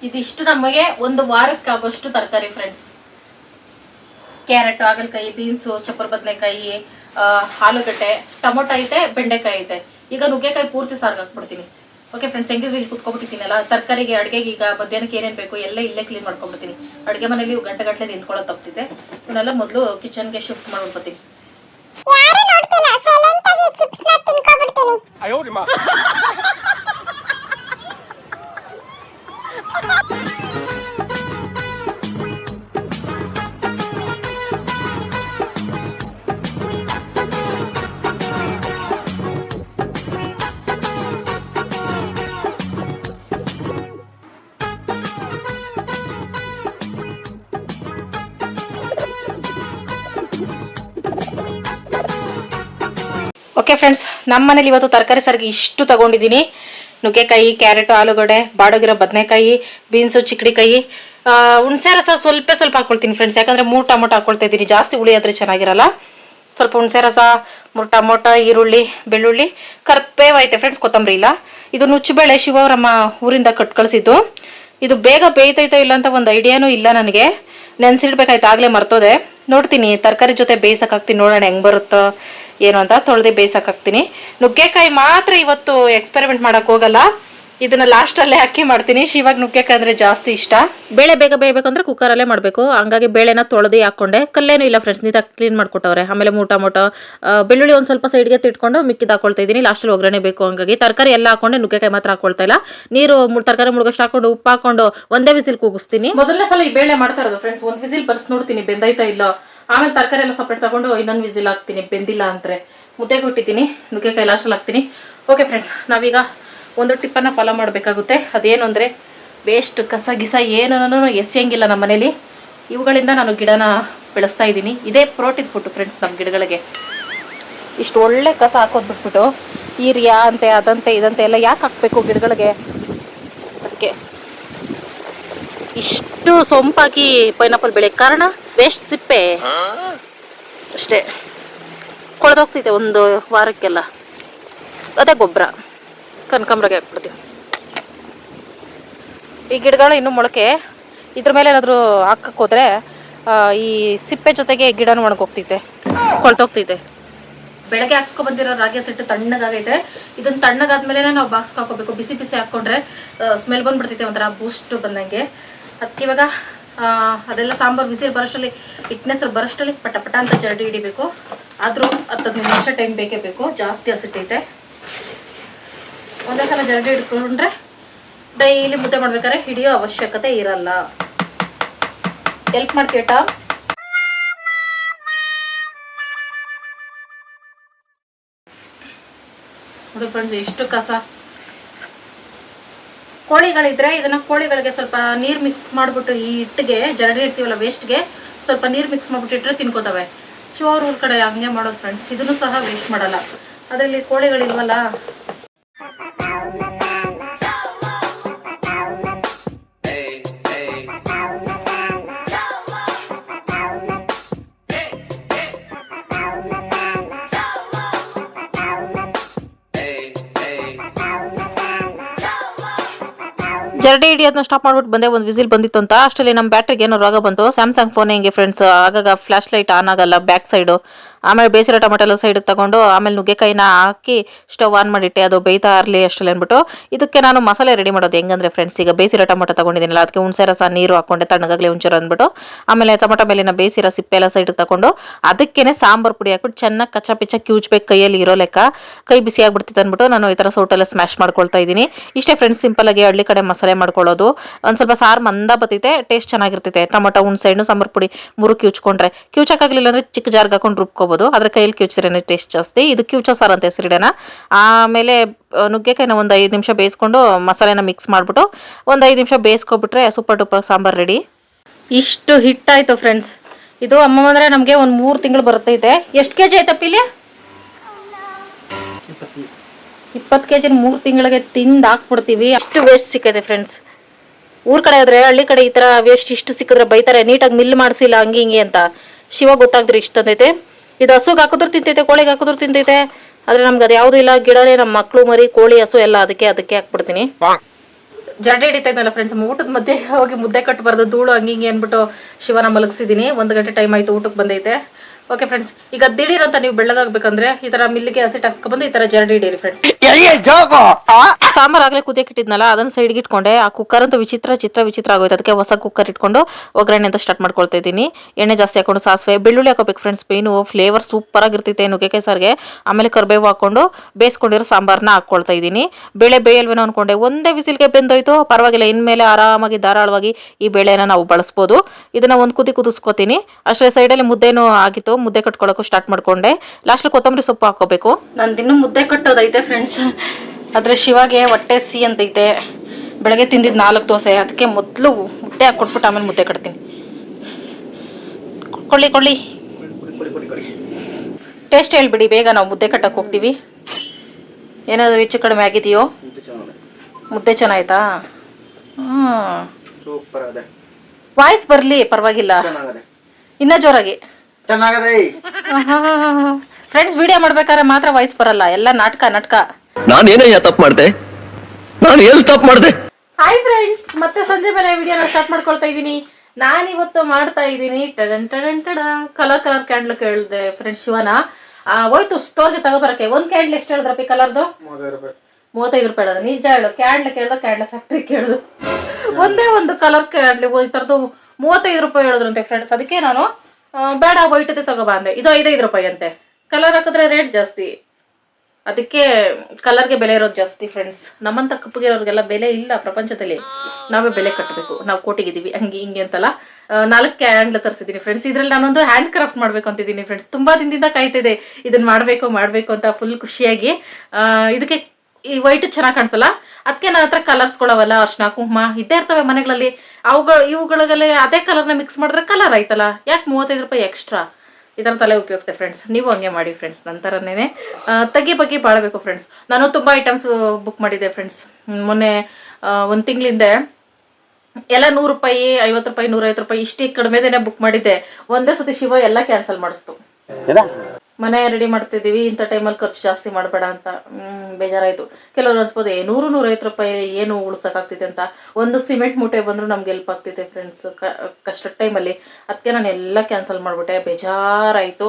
ಇದಿಷ್ಟು ನಮಗೆ ಒಂದು ವಾರಕ್ಕೆ ಆಗೋಷ್ಟು ತರಕಾರಿ ಫ್ರೆಂಡ್ಸ್ ಕ್ಯಾರೆಟ್ ಹಾಗಲಕಾಯಿ ಬೀನ್ಸು ಚಪ್ಪರ್ ಬದನೆಕಾಯಿ ಆಲೂಗಡ್ಡೆ ಟೊಮೊಟೊ ಐತೆ ಬೆಂಡೆಕಾಯಿ ಐತೆ. ಈಗ ನುಗ್ಗೆಕಾಯಿ ಪೂರ್ತಿ ಸಾರ್ಗೆ ಹಾಕ್ಬಿಡ್ತೀನಿ. ಓಕೆ ಫ್ರೆಂಡ್ಸ್ ಹೆಂಗಿದ್ರೆ ಇಲ್ಲಿ ಕುತ್ಕೊಬಿಟ್ಟಿದ್ದೀನಲ್ಲ? ತರಕಾರಿಗೆ ಅಡುಗೆಗೆ ಈಗ ಮಧ್ಯಾಹ್ನಕ್ಕೆ ಏನೇನು ಬೇಕು ಎಲ್ಲ ಇಲ್ಲೇ ಕ್ಲೀನ್ ಮಾಡ್ಕೊಂಡ್ಬಿಡ್ತೀನಿ ಅಡುಗೆ ಮನೇಲಿ ಗಂಟೆ ಗಟ್ಟಲೆ ನಿಂತ್ಕೊಳ್ಳೋದು ತಪ್ಪಿದೆ. ಇವನ್ನೆಲ್ಲ ಮೊದಲು ಕಿಚನ್ಗೆ ಶಿಫ್ಟ್ ಮಾಡ್ಬಿಡ್ತೀನಿ. చిప్స్ నా తినుకోబడితేనే అయ్యో ಓಕೆ ಫ್ರೆಂಡ್ಸ್ ನಮ್ಮ ಮನೇಲಿ ಇವತ್ತು ತರಕಾರಿ ಸಾರಿಗೆ ಇಷ್ಟು ತಗೊಂಡಿದ್ದೀನಿ. ನುಗ್ಗೆಕಾಯಿ, ಕ್ಯಾರೆಟ್, ಆಲೂಗಡ್ಡೆ, ಬಾಡೋಗಿರೋ ಬದನೆಕಾಯಿ, ಬೀನ್ಸು ಚಿಕ್ಕಡಿಕಾಯಿ ಹುಣಸೆ ರಸ ಸ್ವಲ್ಪ ಸ್ವಲ್ಪ ಹಾಕೊಳ್ತೀನಿ ಫ್ರೆಂಡ್ಸ್ ಯಾಕಂದ್ರೆ ಮೂರು ಟೊಮೊಟೊ ಹಾಕೊಳ್ತಾ ಇದ್ದೀನಿ. ಜಾಸ್ತಿ ಹುಳಿ ಆದ್ರೆ ಚೆನ್ನಾಗಿರಲ್ಲ. ಸ್ವಲ್ಪ ಹುಣಸೆ ರಸ, ಮೂರು ಟೊಮೊಟೊ, ಈರುಳ್ಳಿ, ಬೆಳ್ಳುಳ್ಳಿ, ಕರ್ಬೇವು ಐತೆ ಫ್ರೆಂಡ್ಸ್ ಕೊತ್ತಂಬರಿ ಇಲ್ಲ. ಇದು ನುಚ್ಚುಬೇಳೆ ಶಿವರಮ್ಮ ಊರಿಂದ ಕಟ್ ಕಳಿಸಿದ್ದು ಇದು ಬೇಗ ಬೇಯ್ತೈತೋ ಇಲ್ಲ ಅಂತ ಒಂದು ಐಡಿಯಾನೂ ಇಲ್ಲ ನನಗೆ. ನೆನೆಸಿಡ್ಬೇಕಾಯ್ತು, ಆಗಲೇ ಮರ್ತೋದೆ. ನೋಡ್ತೀನಿ, ತರಕಾರಿ ಜೊತೆ ಬೇಯಿಸೋಕ್ಕಾಗ್ತೀನಿ, ನೋಡೋಣ ಹೆಂಗ್ ಬರುತ್ತೋ. ಏನು ಅಂತ ತೊಳೆದು ಬೇಯಿಸಕ್ ಹಾಕ್ತೀನಿ ನುಗ್ಗೆಕಾಯಿ ಮಾತ್ರ ಇವತ್ತು ಎಕ್ಸ್ಪೆರಿಮೆಂಟ್ ಮಾಡಕ್ ಹೋಗಲ್ಲ. ಇದನ್ನ ಲಾಸ್ಟ್ ಅಲ್ಲೇ ಹಾಕಿ ಮಾಡ್ತೀನಿ. ಶಿವಾಗ ನುಗ್ಗೆಕಾಯಿ ಅಂದ್ರೆ ಜಾಸ್ತಿ ಇಷ್ಟ. ಬೇಳೆ ಬೇಗ ಬೇಯಬೇಕಂದ್ರೆ ಕುಕ್ಕರಲ್ಲೇ ಮಾಡಬೇಕು. ಹಂಗಾಗಿ ಬೇಳೆನ ತೊಳೆದು ಹಾಕೊಂಡೆ. ಕಲ್ಲೇನು ಇಲ್ಲ ಫ್ರೆಂಡ್ಸ್ ನೀಟಾಗಿ ಕ್ಲೀನ್ ಮಾಡ್ಕೊಟ್ಟವ್ರೆ. ಆಮೇಲೆ ಮೂಟ ಟೊಮೊಟೊ ಆ, ಬೆಳ್ಳುಳ್ಳಿ ಒಂದು ಸ್ವಲ್ಪ ಸೈಡ್ಗೆ ತಿಟ್ಕೊಂಡು ಮಿಕ್ಕಿದ ಹಾಕೊಳ್ತಾ ಇದ್ದೀನಿ. ಲಾಸ್ಟಲ್ಲಿ ಒಗ್ಗರಣೆ ಬೇಕು ಹಂಗಾಗಿ. ತರಕಾರಿ ಎಲ್ಲ ಹಾಕೊಂಡೆ ನುಗ್ಗೆಕಾಯಿ ಮಾತ್ರ ಹಾಕೊಳ್ತಾ ಇಲ್ಲ. ನೀರು ತರಕಾರಿ ಮುಳುಗಷ್ಟು ಹಾಕೊಂಡು ಉಪ್ಪು ಹಾಕೊಂಡು ಒಂದೇ ವಿಸಿಲ್ ಕೂಗಿಸ್ತೀನಿ. ಮೊದಲನೇ ಸಲ ಈ ಬೇಳೆ ಮಾಡ್ತಾ ಇರೋದು ಫ್ರೆಂಡ್ಸ್ ಒಂದು ವಿಸಿಲ್ ಬರ್ಸ್ ನೋಡ್ತೀನಿ. ಬೆಂದೈತಾ ಇಲ್ಲ? ಆಮೇಲೆ ತರಕಾರಿ ಎಲ್ಲ ಸಪ್ರೇಟ್ ತಗೊಂಡು ಇನ್ನೊಂದು ವಿಸಿಲ್ ಹಾಕ್ತೀನಿ, ಬೆಂದಿಲ್ಲ ಅಂದ್ರೆ. ಮುದ್ದೆಗೆ ಇಟ್ಟಿದ್ದೀನಿ ನುಗ್ಗೆಕಾಯಿ ಲಾಸ್ಟಲ್ಲಿ ಹಾಕ್ತೀನಿ. ಓಕೆ ಫ್ರೆಂಡ್ಸ್ ನಾವೀಗ ಒಂದು ಟಿಪ್ಪನ್ನು ಫಾಲೋ ಮಾಡಬೇಕಾಗುತ್ತೆ. ಅದೇನು ಅಂದರೆ ವೇಸ್ಟ್ ಕಸ ಗಿಸ ಏನೂ ಎಸೆಯಂಗಿಲ್ಲ ನಮ್ಮ ಮನೇಲಿ. ಇವುಗಳಿಂದ ನಾನು ಗಿಡನ ಬೆಳೆಸ್ತಾ ಇದ್ದೀನಿ. ಇದೇ ಪ್ರೋಟೀನ್ ಫುಡ್ ಫ್ರೆಂಡ್ಸ್ ನಮ್ಮ ಗಿಡಗಳಿಗೆ. ಇಷ್ಟು ಒಳ್ಳೆ ಕಸ ಹಾಕೋದು ಬಿಟ್ಬಿಟ್ಟು ರಿಯಾ ಅಂತೆ, ಅದಂತೆ, ಇದಂತೆ ಎಲ್ಲ ಯಾಕೆ ಹಾಕಬೇಕು ಗಿಡಗಳಿಗೆ? ಅದಕ್ಕೆ. ಇಷ್ಟು ಸೊಂಪಾಗಿ ಪೈನಾಪಲ್ ಬೆಳೆ. ಕಾರಣ ವೇಸ್ಟ್ ಸಿಪ್ಪೆ. ಅಷ್ಟೇ. ಕೊಳೆದೋಗ್ತೈತೆ ಒಂದು ವಾರಕ್ಕೆಲ್ಲ. ಅದೇ ಗೊಬ್ಬರ. ಕನಕಾಂಬ್ರಗೆ ಹಾಕ್ಬಿಡ್ತೀವಿ. ಈ ಗಿಡಗಳು ಇನ್ನೂ ಮೊಳಕೆ. ಇದ್ರ ಮೇಲೆ ಏನಾದರೂ ಹಾಕಕ್ಕೆ ಹೋದ್ರೆ ಈ ಸಿಪ್ಪೆ ಜೊತೆಗೆ ಗಿಡನೂ ಒಣಗೋಗ್ತೈತೆ ಕೊಳ್ತೋಗ್ತೈತೆ ಬೆಳಗ್ಗೆ ಹಾಕ್ಸ್ಕೊ ಬಂದಿರೋ ರಾಗಿ ಸಿಟ್ಟು ತಣ್ಣಗಾಗೈತೆ. ಇದನ್ನ ತಣ್ಣಗಾದ್ಮೇಲೆ ನಾವು ಬಾಕ್ಸ್ಗೆ ಹಾಕೋಬೇಕು. ಬಿಸಿ ಬಿಸಿ ಹಾಕೊಂಡ್ರೆ ಸ್ಮೆಲ್ ಬಂದ್ಬಿಡ್ತೈತೆ ಒಂಥರ ಬೂಸ್ಟ್ ಬಂದಂಗೆ. ಅದಕ್ಕೆ ಇವಾಗ ಆ, ಅದೆಲ್ಲ ಸಾಂಬಾರು ಬಿಸಿ ಬರಷ್ಟಲ್ಲಿ ಹಿಟ್ಟಿನ ಬರಷ್ಟಲ್ಲಿ ಪಟ ಪಟ ಅಂತ ಜರಡಿ ಹಿಡಿಬೇಕು. ಆದರೂ ಹತ್ತು ಹದಿನೈದು ನಿಮಿಷ ಟೈಮ್ ಬೇಕೇ ಬೇಕು ಜಾಸ್ತಿ ಹಸಿಟ್ಟೈತೆ ಒಂದೇ ಸಲ ಜರಡಿ ಹಿಡ್ಕೊಂಡ್ರೆ ಡೈಲಿ ಮುದ್ದೆ ಮಾಡ್ಬೇಕಾದ್ರೆ ಹಿಡಿಯೋ ಅವಶ್ಯಕತೆ ಇರಲ್ಲ. ಹೆಲ್ಪ್ ಮಾಡ್ತೀಯಾ ನೋಡಿ ಫ್ರೆಂಡ್ಸ್ ಎಷ್ಟು ಕಸ. ಕೋಳಿಗಳಿದ್ರೆ ಇದನ್ನ ಕೋಳಿಗಳಿಗೆ ಸ್ವಲ್ಪ ನೀರ್ ಮಿಕ್ಸ್ ಮಾಡಿಬಿಟ್ಟು ಈ ಹಿಟ್ಟಿಗೆ ಜರಡಿ ಇರ್ತೀವಲ್ಲ ವೇಸ್ಟ್ಗೆ ಸ್ವಲ್ಪ ನೀರ್ ಮಿಕ್ಸ್ ಮಾಡ್ಬಿಟ್ಟು ಇಟ್ಟರೆ ತಿನ್ಕೋತವೆ. ಶೋರ್ ಊರ್ ಕಡೆ ಹಂಗೆ ಮಾಡೋದು ಫ್ರೆಂಡ್ಸ್ ಇದನ್ನು ಸಹ ವೇಸ್ಟ್ ಮಾಡಲ್ಲ. ಅದರಲ್ಲಿ ಕೋಳಿಗಳಿಲ್ವಲ್ಲ ಜರಡಿ ಹಿಡಿಯೋದನ್ನ ಸ್ಟಾಪ್ ಮಾಡ್ಬಿಟ್ಟು ಬಂದೆ, ಒಂದು ವಿಸಿಲ್ ಬಂದಿತ್ತು ಅಂತ. ಅಷ್ಟರಲ್ಲಿ ನಮ್ಮ ಬ್ಯಾಟ್ರಿಗೆ ಏನೋ ರೋಗ ಬಂತು. ಸ್ಯಾಮ್ಸಂಗ್ ಫೋನ್ ಹೆಂಗೆ ಫ್ರೆಂಡ್ಸ್ ಆಗಾಗ ಫ್ಲಾಶ್ ಲೈಟ್ ಆನ್ ಆಗಲ್ಲ ಬ್ಯಾಕ್ ಸೈಡು ಆಮೇಲೆ ಬೇಸಿರೋ ಟೊಮೆಟೊ ಸೈಡ್ ತಗೊಂಡು, ಆಮೇಲೆ ನುಗ್ಗೆಕಾಯಿನ ಹಾಕಿ ಸ್ಟವ್ ಆನ್ ಮಾಡಿಟ್ಟೆ. ಅದು ಬೇಯ್ತಾ ಇರಲಿ ಅಷ್ಟಲ್ಲಿ ಅಂದ್ಬಿಟ್ಟು. ಇದಕ್ಕೆ ನಾನು ಮಸಾಲೆ ರೆಡಿ ಮಾಡೋದು ಹೆಂಗಂದ್ರೆ ಫ್ರೆಂಡ್ಸ್ ಈಗ ಬೇಸಿರೋ ಟೊಮೆಟೊ ತಗೊಂಡಿದ್ದೀನಲ್ಲ, ಅದಕ್ಕೆ ಹುಣಸೆ ರಸ, ನೀರು ಹಾಕೊಂಡೆ, ತಣ್ಣಗಾಗಲಿ ಹುಣಸೆ ಅಂದ್ಬಿಟ್ಟು. ಆಮೇಲೆ ಟೊಮೆಟೊ ಮೇಲಿನ ಬೇಸಿರೋ ಸಿಪ್ಪೆ ಎಲ್ಲ ಸೈಡ್ ತಗೊಂಡು, ಅದಕ್ಕೇನೆ ಸಾಂಬಾರು ಪುಡಿ ಹಾಕ್ಬಿಟ್ಟು ಚೆನ್ನಾಗಿ ಕಚ್ಚಾ ಪಿಚ್ಚ ಕ್ಯೂಚ್ಬೇಕು ಕೈಯಲ್ಲಿ ಇರೋ ಲೆಕ್ಕ. ಕೈ ಬಿಸಿ ಆಗ್ಬಿಡ್ತಿತ್ತು ಅಂದ್ಬಿಟ್ಟು ನಾನು ಈ ಥರ ಸೌಟೆಲ್ಲ ಸ್ಮ್ಯಾಶ್ ಮಾಡ್ಕೊಳ್ತಾ ಇದ್ದೀನಿ. ಇಷ್ಟೇ ಫ್ರೆಂಡ್ಸ್ ಸಿಂಪಲ್ ಆಗಿ ಹಳ್ಳಿ ಕಡೆ ಮಸಾಲೆ ಮಾಡ್ಕೊಳ್ಳೋದು. ಒಂದು ಸ್ವಲ್ಪ ಸಾರು ಮಂದ ಬತ್ತೈತೆ ಟೇಸ್ಟ್ ಚೆನ್ನಾಗಿರ್ತೈತೆ ಟೊಮೊಟೊ ಹುಣ್ ಹಣ್ಣು ಸಾಂಬಾರು ಪುಡಿ ಮೂರು ಕಿವುಚ್ಕೊಂಡ್ರೆ ಕಿವುಚಕ್ಕಾಗಲಿಲ್ಲ ಅಂದರೆ ಚಿಕ್ಕ ಜಾರ್ಗೆ ಹಾಕೊಂಡು ರುಬ್ಕೋಬೋದು. ಅದರ ಕೈಯಲ್ಲಿ ಕಿವುಚಿದ್ರೆ ಟೇಸ್ಟ್ ಜಾಸ್ತಿ. ಇದು ಕಿವುಚ ಸಾರು ಅಂತ ಹೆಸರಿಡೋಣ ಆಮೇಲೆ ನುಗ್ಗೆಕಾಯಿನ ಒಂದು ಐದು ನಿಮಿಷ ಬೇಯಿಸ್ಕೊಂಡು ಮಸಾಲೆನ ಮಿಕ್ಸ್ ಮಾಡಿಬಿಟ್ಟು ಒಂದು ಐದು ನಿಮಿಷ ಬೇಯಿಸ್ಕೊಬಿಟ್ರೆ ಸೂಪರ್ ಟೂಪರ್ ಸಾಂಬಾರು ರೆಡಿ ಇಷ್ಟು ಹಿಟ್ಟಾಯ್ತು ಫ್ರೆಂಡ್ಸ್ ಇದು ಅಮ್ಮ ಅಂದರೆ ನಮಗೆ ಒಂದು ಮೂರು ತಿಂಗಳು ಬರ್ತೈತೆ. ಎಷ್ಟು ಕೆ ಜಿ ಆಯ್ತಪ್ಪ ಇಲ್ಲಿ? ಇಪ್ಪತ್ತು ಕೆ ಜಿನ ಮೂರು ತಿಂಗಳಿಗೆ ತಿಂದು ಹಾಕ್ಬಿಡ್ತೀವಿ. ಅಷ್ಟು ವೇಸ್ಟ್ ಸಿಕ್ಕೈತೆ ಫ್ರೆಂಡ್ಸ್ ಊರ್ ಕಡೆ ಆದರೆ ಹಳ್ಳಿ ಕಡೆ ಈ ಥರ ವೇಸ್ಟ್ ಇಷ್ಟು ಸಿಕ್ಕಿದ್ರೆ ಬೈತಾರೆ, ನೀಟಾಗಿ ಮಿಲ್ ಮಾಡಿಸಿಲ್ಲ, ಹಂಗೆ ಹಿಂಗೆ ಅಂತ. ಶಿವ ಗೊತ್ತಾಗ್ದ್ರೆ ಇಷ್ಟು ತಂದೈತೆ ಇದು ಹಸುಗೆ ಹಾಕಿದ್ರು ತಿಂತೈತೆ, ಕೋಳಿಗೆ ಹಾಕಿದ್ರು ತಿಂತೈತೆ. ಆದ್ರೆ ನಮ್ಗೆ ಅದು ಯಾವುದೂ ಇಲ್ಲ, ಗಿಡನೇ ನಮ್ಮ ಮಕ್ಕಳು ಮರಿ, ಕೋಳಿ, ಹಸು ಎಲ್ಲ ಅದಕ್ಕೆ ಅದಕ್ಕೆ ಹಾಕ್ಬಿಡ್ತೀನಿ. ಜರಡಿ ಹಿಡಿತೈತಲ್ಲ ಫ್ರೆಂಡ್ಸ್ ಊಟದ ಮಧ್ಯೆ ಹೋಗಿ ಮುದ್ದೆ ಕಟ್ಟಬಾರ್ದು ಧೂಳು ಹಂಗೆ ಹಿಂಗೆ ಅಂದ್ಬಿಟ್ಟು ಶಿವನ ಮಲಗಿಸಿದ್ದೀನಿ ಒಂದು ಗಂಟೆ ಟೈಮ್ ಆಯಿತು ಊಟಕ್ಕೆ ಬಂದೈತೆ. ಓಕೆ ಫ್ರೆಂಡ್ಸ್ ಈಗ ದಿಢೀರ್ ಅಂತ ನೀವು ಬೆಳ್ಳಗಾಗಬೇಕಂದ್ರೆ ಈ ತರ ಮಿಲ್ಲಿಗೆ ಹಸಿಟ್ ಹಾಕ್ಸ್ಕೊಬಂದು ಈ ತರ ಜರಡಿ ಹಿಡೀರಿ ಫ್ರೆಂಡ್ಸ್ ಸಾಂಬಾರ್ ಆಗ್ಲೇ ಕುದಿಯಕ್ಕೆ ಇಟ್ಟಿದ್ನಲ್ಲ ಅದನ್ನ ಸೈಡ್ಗೆ ಇಟ್ಕೊಂಡೆ. ಆ ಕುಕ್ಕರ್ ಅಂತ ವಿಚಿತ್ರ ಚಿತ್ರ ವಿಚಿತ್ರ ಆಗೋಯ್ತು. ಅದಕ್ಕೆ ಹೊಸ ಕುಕ್ಕರ್ ಇಟ್ಕೊಂಡು ಒಗ್ಗರಣೆ ಅಂತ ಸ್ಟಾರ್ಟ್ ಮಾಡ್ಕೊಳ್ತಾ ಇದ್ದೀನಿ. ಎಣ್ಣೆ ಜಾಸ್ತಿ ಹಾಕೊಂಡು ಸಾಸಿವೆ ಬೆಳ್ಳುಳ್ಳಿ ಹಾಕೋಬೇಕು ಫ್ರೆಂಡ್ಸ್ ಪೇನು ಫ್ಲೇವರ್ ಸೂಪರ್ ಆಗಿರ್ತೈತೆ ನುಗ್ಗೆಕಾಯಿ ಸಾರಿಗೆ. ಆಮೇಲೆ ಕರಿಬೇವು ಹಾಕೊಂಡು ಬೇಯಿಸ್ಕೊಂಡಿರೋ ಸಾಂಬಾರ್ನ ಹಾಕ್ಕೊಳ್ತಾ ಇದ್ದೀನಿ. ಬೇಳೆ ಬೇಯಲ್ವೇನೋ ಅನ್ಕೊಂಡೆ. ಒಂದೇ ವಿಸಿಲ್ಗೆ ಬೆಂದೋಯ್ತು. ಪರವಾಗಿಲ್ಲ ಇನ್ಮೇಲೆ ಆರಾಮಾಗಿ ಧಾರಾಳವಾಗಿ ಈ ಬೇಳೆನ ನಾವು ಬಳಸ್ಬೋದು. ಇದನ್ನ ಒಂದು ಕುದಿ ಕುದಿಸ್ಕೋತೀನಿ. ಅಷ್ಟೇ ಸೈಡಲ್ಲಿ ಮುದ್ದೆನೂ ಆಗಿತ್ತು. ಮುದ್ದೆ ಕಟ್ಕೊಳಕು ಸ್ಟಾರ್ಟ್ ಮಾಡ್ಕೊಂಡೆ. ಲಾಸ್ಟ್ ಕೊತ್ತಂಬರಿ ಸೊಪ್ಪು ಹಾಕೋಬೇಕು. ನಂದಿನ್ನೂ ಮುದ್ದೆ ಕಟ್ಟೋದೈತೆ ಫ್ರೆಂಡ್ಸ್ ಆದರೆ ಶಿವಾಗೆ ಹೊಟ್ಟೆ ಸಿ ಅಂತೈತೆ. ಬೆಳಗ್ಗೆ ತಿಂದಿದ್ದು ನಾಲ್ಕು ದೋಸೆ. ಅದಕ್ಕೆ ಮೊದಲು ಮುಟ್ಟೆ ಹಾಕ್ಕೊಟ್ಬಿಟ್ಟು ಆಮೇಲೆ ಮುದ್ದೆ ಕಟ್ತೀನಿ. ಕೊಳ್ಳಿ ಕೊಳ್ಳಿ ಟೇಸ್ಟ್ ಹೇಳ್ಬಿಡಿ ಬೇಗ ನಾವು ಮುದ್ದೆ ಕಟ್ಟಕ್ಕೆ ಹೋಗ್ತೀವಿ. ಏನಾದರೂ ಹೆಚ್ಚು ಕಡಿಮೆ ಆಗಿದೆಯೋ? ಮುದ್ದೆ ಚೆನ್ನಾಯ್ತಾ? ಹ್ಞೂ ವಾಯ್ಸ್ ಬರಲಿ ಪರವಾಗಿಲ್ಲ. ಇನ್ನ ಇನ್ನೂ ಜೋರಾಗಿ. ಚೆನ್ನಾಗದೆ. ಫ್ರೆಂಡ್ಸ್ ವಿಡಿಯೋ ಮಾಡ್ಬೇಕಾದ್ರೆ ಮಾತ್ರ ವಾಯ್ಸ್ ಬರಲ್ಲ. ಎಲ್ಲ ನಾಟಕ ನಾಟಕ. ನಾನೇನಯ್ಯ ತಪ್ಪು ಮಾಡ್ದೆ? ನಾನು ಎಲ್ಲಿ ತಪ್ಪು ಮಾಡ್ದೆ? ಹಾಯ್ ಫ್ರೆಂಡ್ಸ್ ಮತ್ತೆ ಸಂಜೆ ಮೇಲೆ ವಿಡಿಯೋನ ಸ್ಟಾರ್ಟ್ ಮಾಡ್ಕೊಳ್ತಾ ಇದ್ದೀನಿ. ನಾನಿವತ್ತು ಮಾಡ್ತಾ ಇದ್ದೀನಿ. ಟಡನ್ ಟಡನ್ ಟಡ. ಕಲರ್ ಕಲರ್ ಕ್ಯಾಂಡ್ಲ್ ಕೇಳಿದೆ ಫ್ರೆಂಡ್ಸ್ ಶಿವನ. ಆ, ಹೋಯ್ತು ಸ್ಟೋರ್ಗೆ ತಗೋಬರಕ್ಕೆ ಒಂದು ಕ್ಯಾಂಡ್ಲ್ ಎಷ್ಟು ಹೇಳಿದ್ರಪ್ಪ ಕಲರ್ದು ಮೂವತ್ತೈದು ರೂಪಾಯಿ. ಹೇಳೋದು ನಿಜ ಹೇಳು ಕ್ಯಾಂಡ್ಲ್ ಕೇಳ್ದ ಕ್ಯಾಂಡ್ಲ್ ಫ್ಯಾಕ್ಟ್ರಿ ಕೇಳ್ದು. ಒಂದೇ ಒಂದು ಕಲರ್ ಕ್ಯಾಂಡ್ಲಿ ಈ ಥರದ್ದು ಮೂವತ್ತೈದು ರೂಪಾಯಿ ಹೇಳಿದ್ರಂತೆ ಫ್ರೆಂಡ್ಸ್ ಅದಕ್ಕೆ ನಾನು ಬೇಡ ವೈಟದೇ ತಗೋಬಾ ಅಂದೆ. ಇದು ಐದೈದು ರೂಪಾಯಿ ಅಂತೆ ಕಲರ್ ಹಾಕಿದ್ರೆ ರೇಟ್ ಜಾಸ್ತಿ. ಅದಕ್ಕೆ ಕಲರ್ಗೆ ಬೆಲೆ ಇರೋದು ಜಾಸ್ತಿ ಫ್ರೆಂಡ್ಸ್ ನಮ್ಮಂತ ಕಪ್ಪಗಿರೋರಿಗೆಲ್ಲ ಬೆಲೆ ಇಲ್ಲ ಪ್ರಪಂಚದಲ್ಲಿ. ನಾವೇ ಬೆಲೆ ಕಟ್ಟಬೇಕು ನಾವು ಕೋಟಿಗಿದ್ದೀವಿ. ಹಂಗೆ, ಹಿಂಗೆ ಅಂತಲ್ಲ. ನಾಲ್ಕು ಕ್ಯಾಂಡ್ಲ್ ತರಿಸಿದ್ದೀನಿ ಫ್ರೆಂಡ್ಸ್ ಇದರಲ್ಲಿ ನಾನೊಂದು ಹ್ಯಾಂಡ್ ಕ್ರಾಫ್ಟ್ ಮಾಡಬೇಕು ಅಂತಿದ್ದೀನಿ ಫ್ರೆಂಡ್ಸ್ ತುಂಬಾ ದಿನದಿಂದ ಕಾಯ್ತಿದೆ. ಇದನ್ನು ಮಾಡಬೇಕು ಮಾಡಬೇಕು ಅಂತ ಫುಲ್ ಖುಷಿಯಾಗಿ. ಇದಕ್ಕೆ ಈ ವೈಟ್ ಚೆನ್ನಾಗಿ ಕಾಣಿಸಲ್ಲ ಅದಕ್ಕೆ ನನ್ನ ಹತ್ರ ಕಲರ್ಸ್ಗಳವಲ್ಲ ಅರ್ಶಿನ, ಕುಂಕುಮ, ಇದ್ದೇ ಇರ್ತವೆ ಮನೆಗಳಲ್ಲಿ. ಅವುಗಳು, ಇವುಗಳಿಗೆಲ್ಲ ಅದೇ ಕಲರ್ನ ಮಿಕ್ಸ್ ಮಾಡಿದ್ರೆ ಕಲರ್ ಆಯ್ತಲ್ಲ? ಯಾಕೆ ಮೂವತ್ತೈದು ರೂಪಾಯಿ ಎಕ್ಸ್ಟ್ರಾ ಇದರ ತಲೆ ಉಪಯೋಗಿಸ್ತೆ ಫ್ರೆಂಡ್ಸ್ ನೀವು ಹಂಗೆ ಮಾಡಿ ಫ್ರೆಂಡ್ಸ್ ನನ್ನ ಥರನೇ ತಗ್ಗಿ ಬಗ್ಗೆ ಬಾಳಬೇಕು ಫ್ರೆಂಡ್ಸ್ ನಾನು ತುಂಬ ಐಟಮ್ಸ್ ಬುಕ್ ಮಾಡಿದ್ದೆ ಫ್ರೆಂಡ್ಸ್ ಮೊನ್ನೆ ಒಂದು ತಿಂಗಳಿಂದೆ ಎಲ್ಲ ನೂರು ರೂಪಾಯಿ, ಐವತ್ತು ರೂಪಾಯಿ, ನೂರೈವತ್ತು ರೂಪಾಯಿ ಇಷ್ಟೇ ಕಡಿಮೆದೇನೆ ಬುಕ್ ಮಾಡಿದ್ದೆ. ಒಂದೇ ಸತಿ ಶಿವ ಎಲ್ಲ ಕ್ಯಾನ್ಸಲ್ ಮಾಡಿಸ್ತು. ಮನೆ ರೆಡಿ ಮಾಡ್ತಿದ್ದೀವಿ, ಇಂಥ ಟೈಮಲ್ಲಿ ಖರ್ಚು ಜಾಸ್ತಿ ಮಾಡಬೇಡ ಅಂತ. ಬೇಜಾರಾಯಿತು. ಕೆಲವರು ಅನ್ಸ್ಬೋದು ನೂರು ನೂರೈವತ್ತು ರೂಪಾಯಿ ಏನು ಉಳಿಸೋಕ್ಕಾಗ್ತಿದೆ ಅಂತ? ಒಂದು ಸಿಮೆಂಟ್ ಮೂಟೆ ಬಂದರೂ ನಮ್ಗೆ ಹೆಲ್ಪ್ ಆಗ್ತಿದೆ ಫ್ರೆಂಡ್ಸ್ ಕಷ್ಟದ ಟೈಮಲ್ಲಿ ಅದಕ್ಕೆ ನಾನು ಎಲ್ಲ ಕ್ಯಾನ್ಸಲ್ ಮಾಡಿಬಿಟ್ಟೆ, ಬೇಜಾರಾಯಿತು.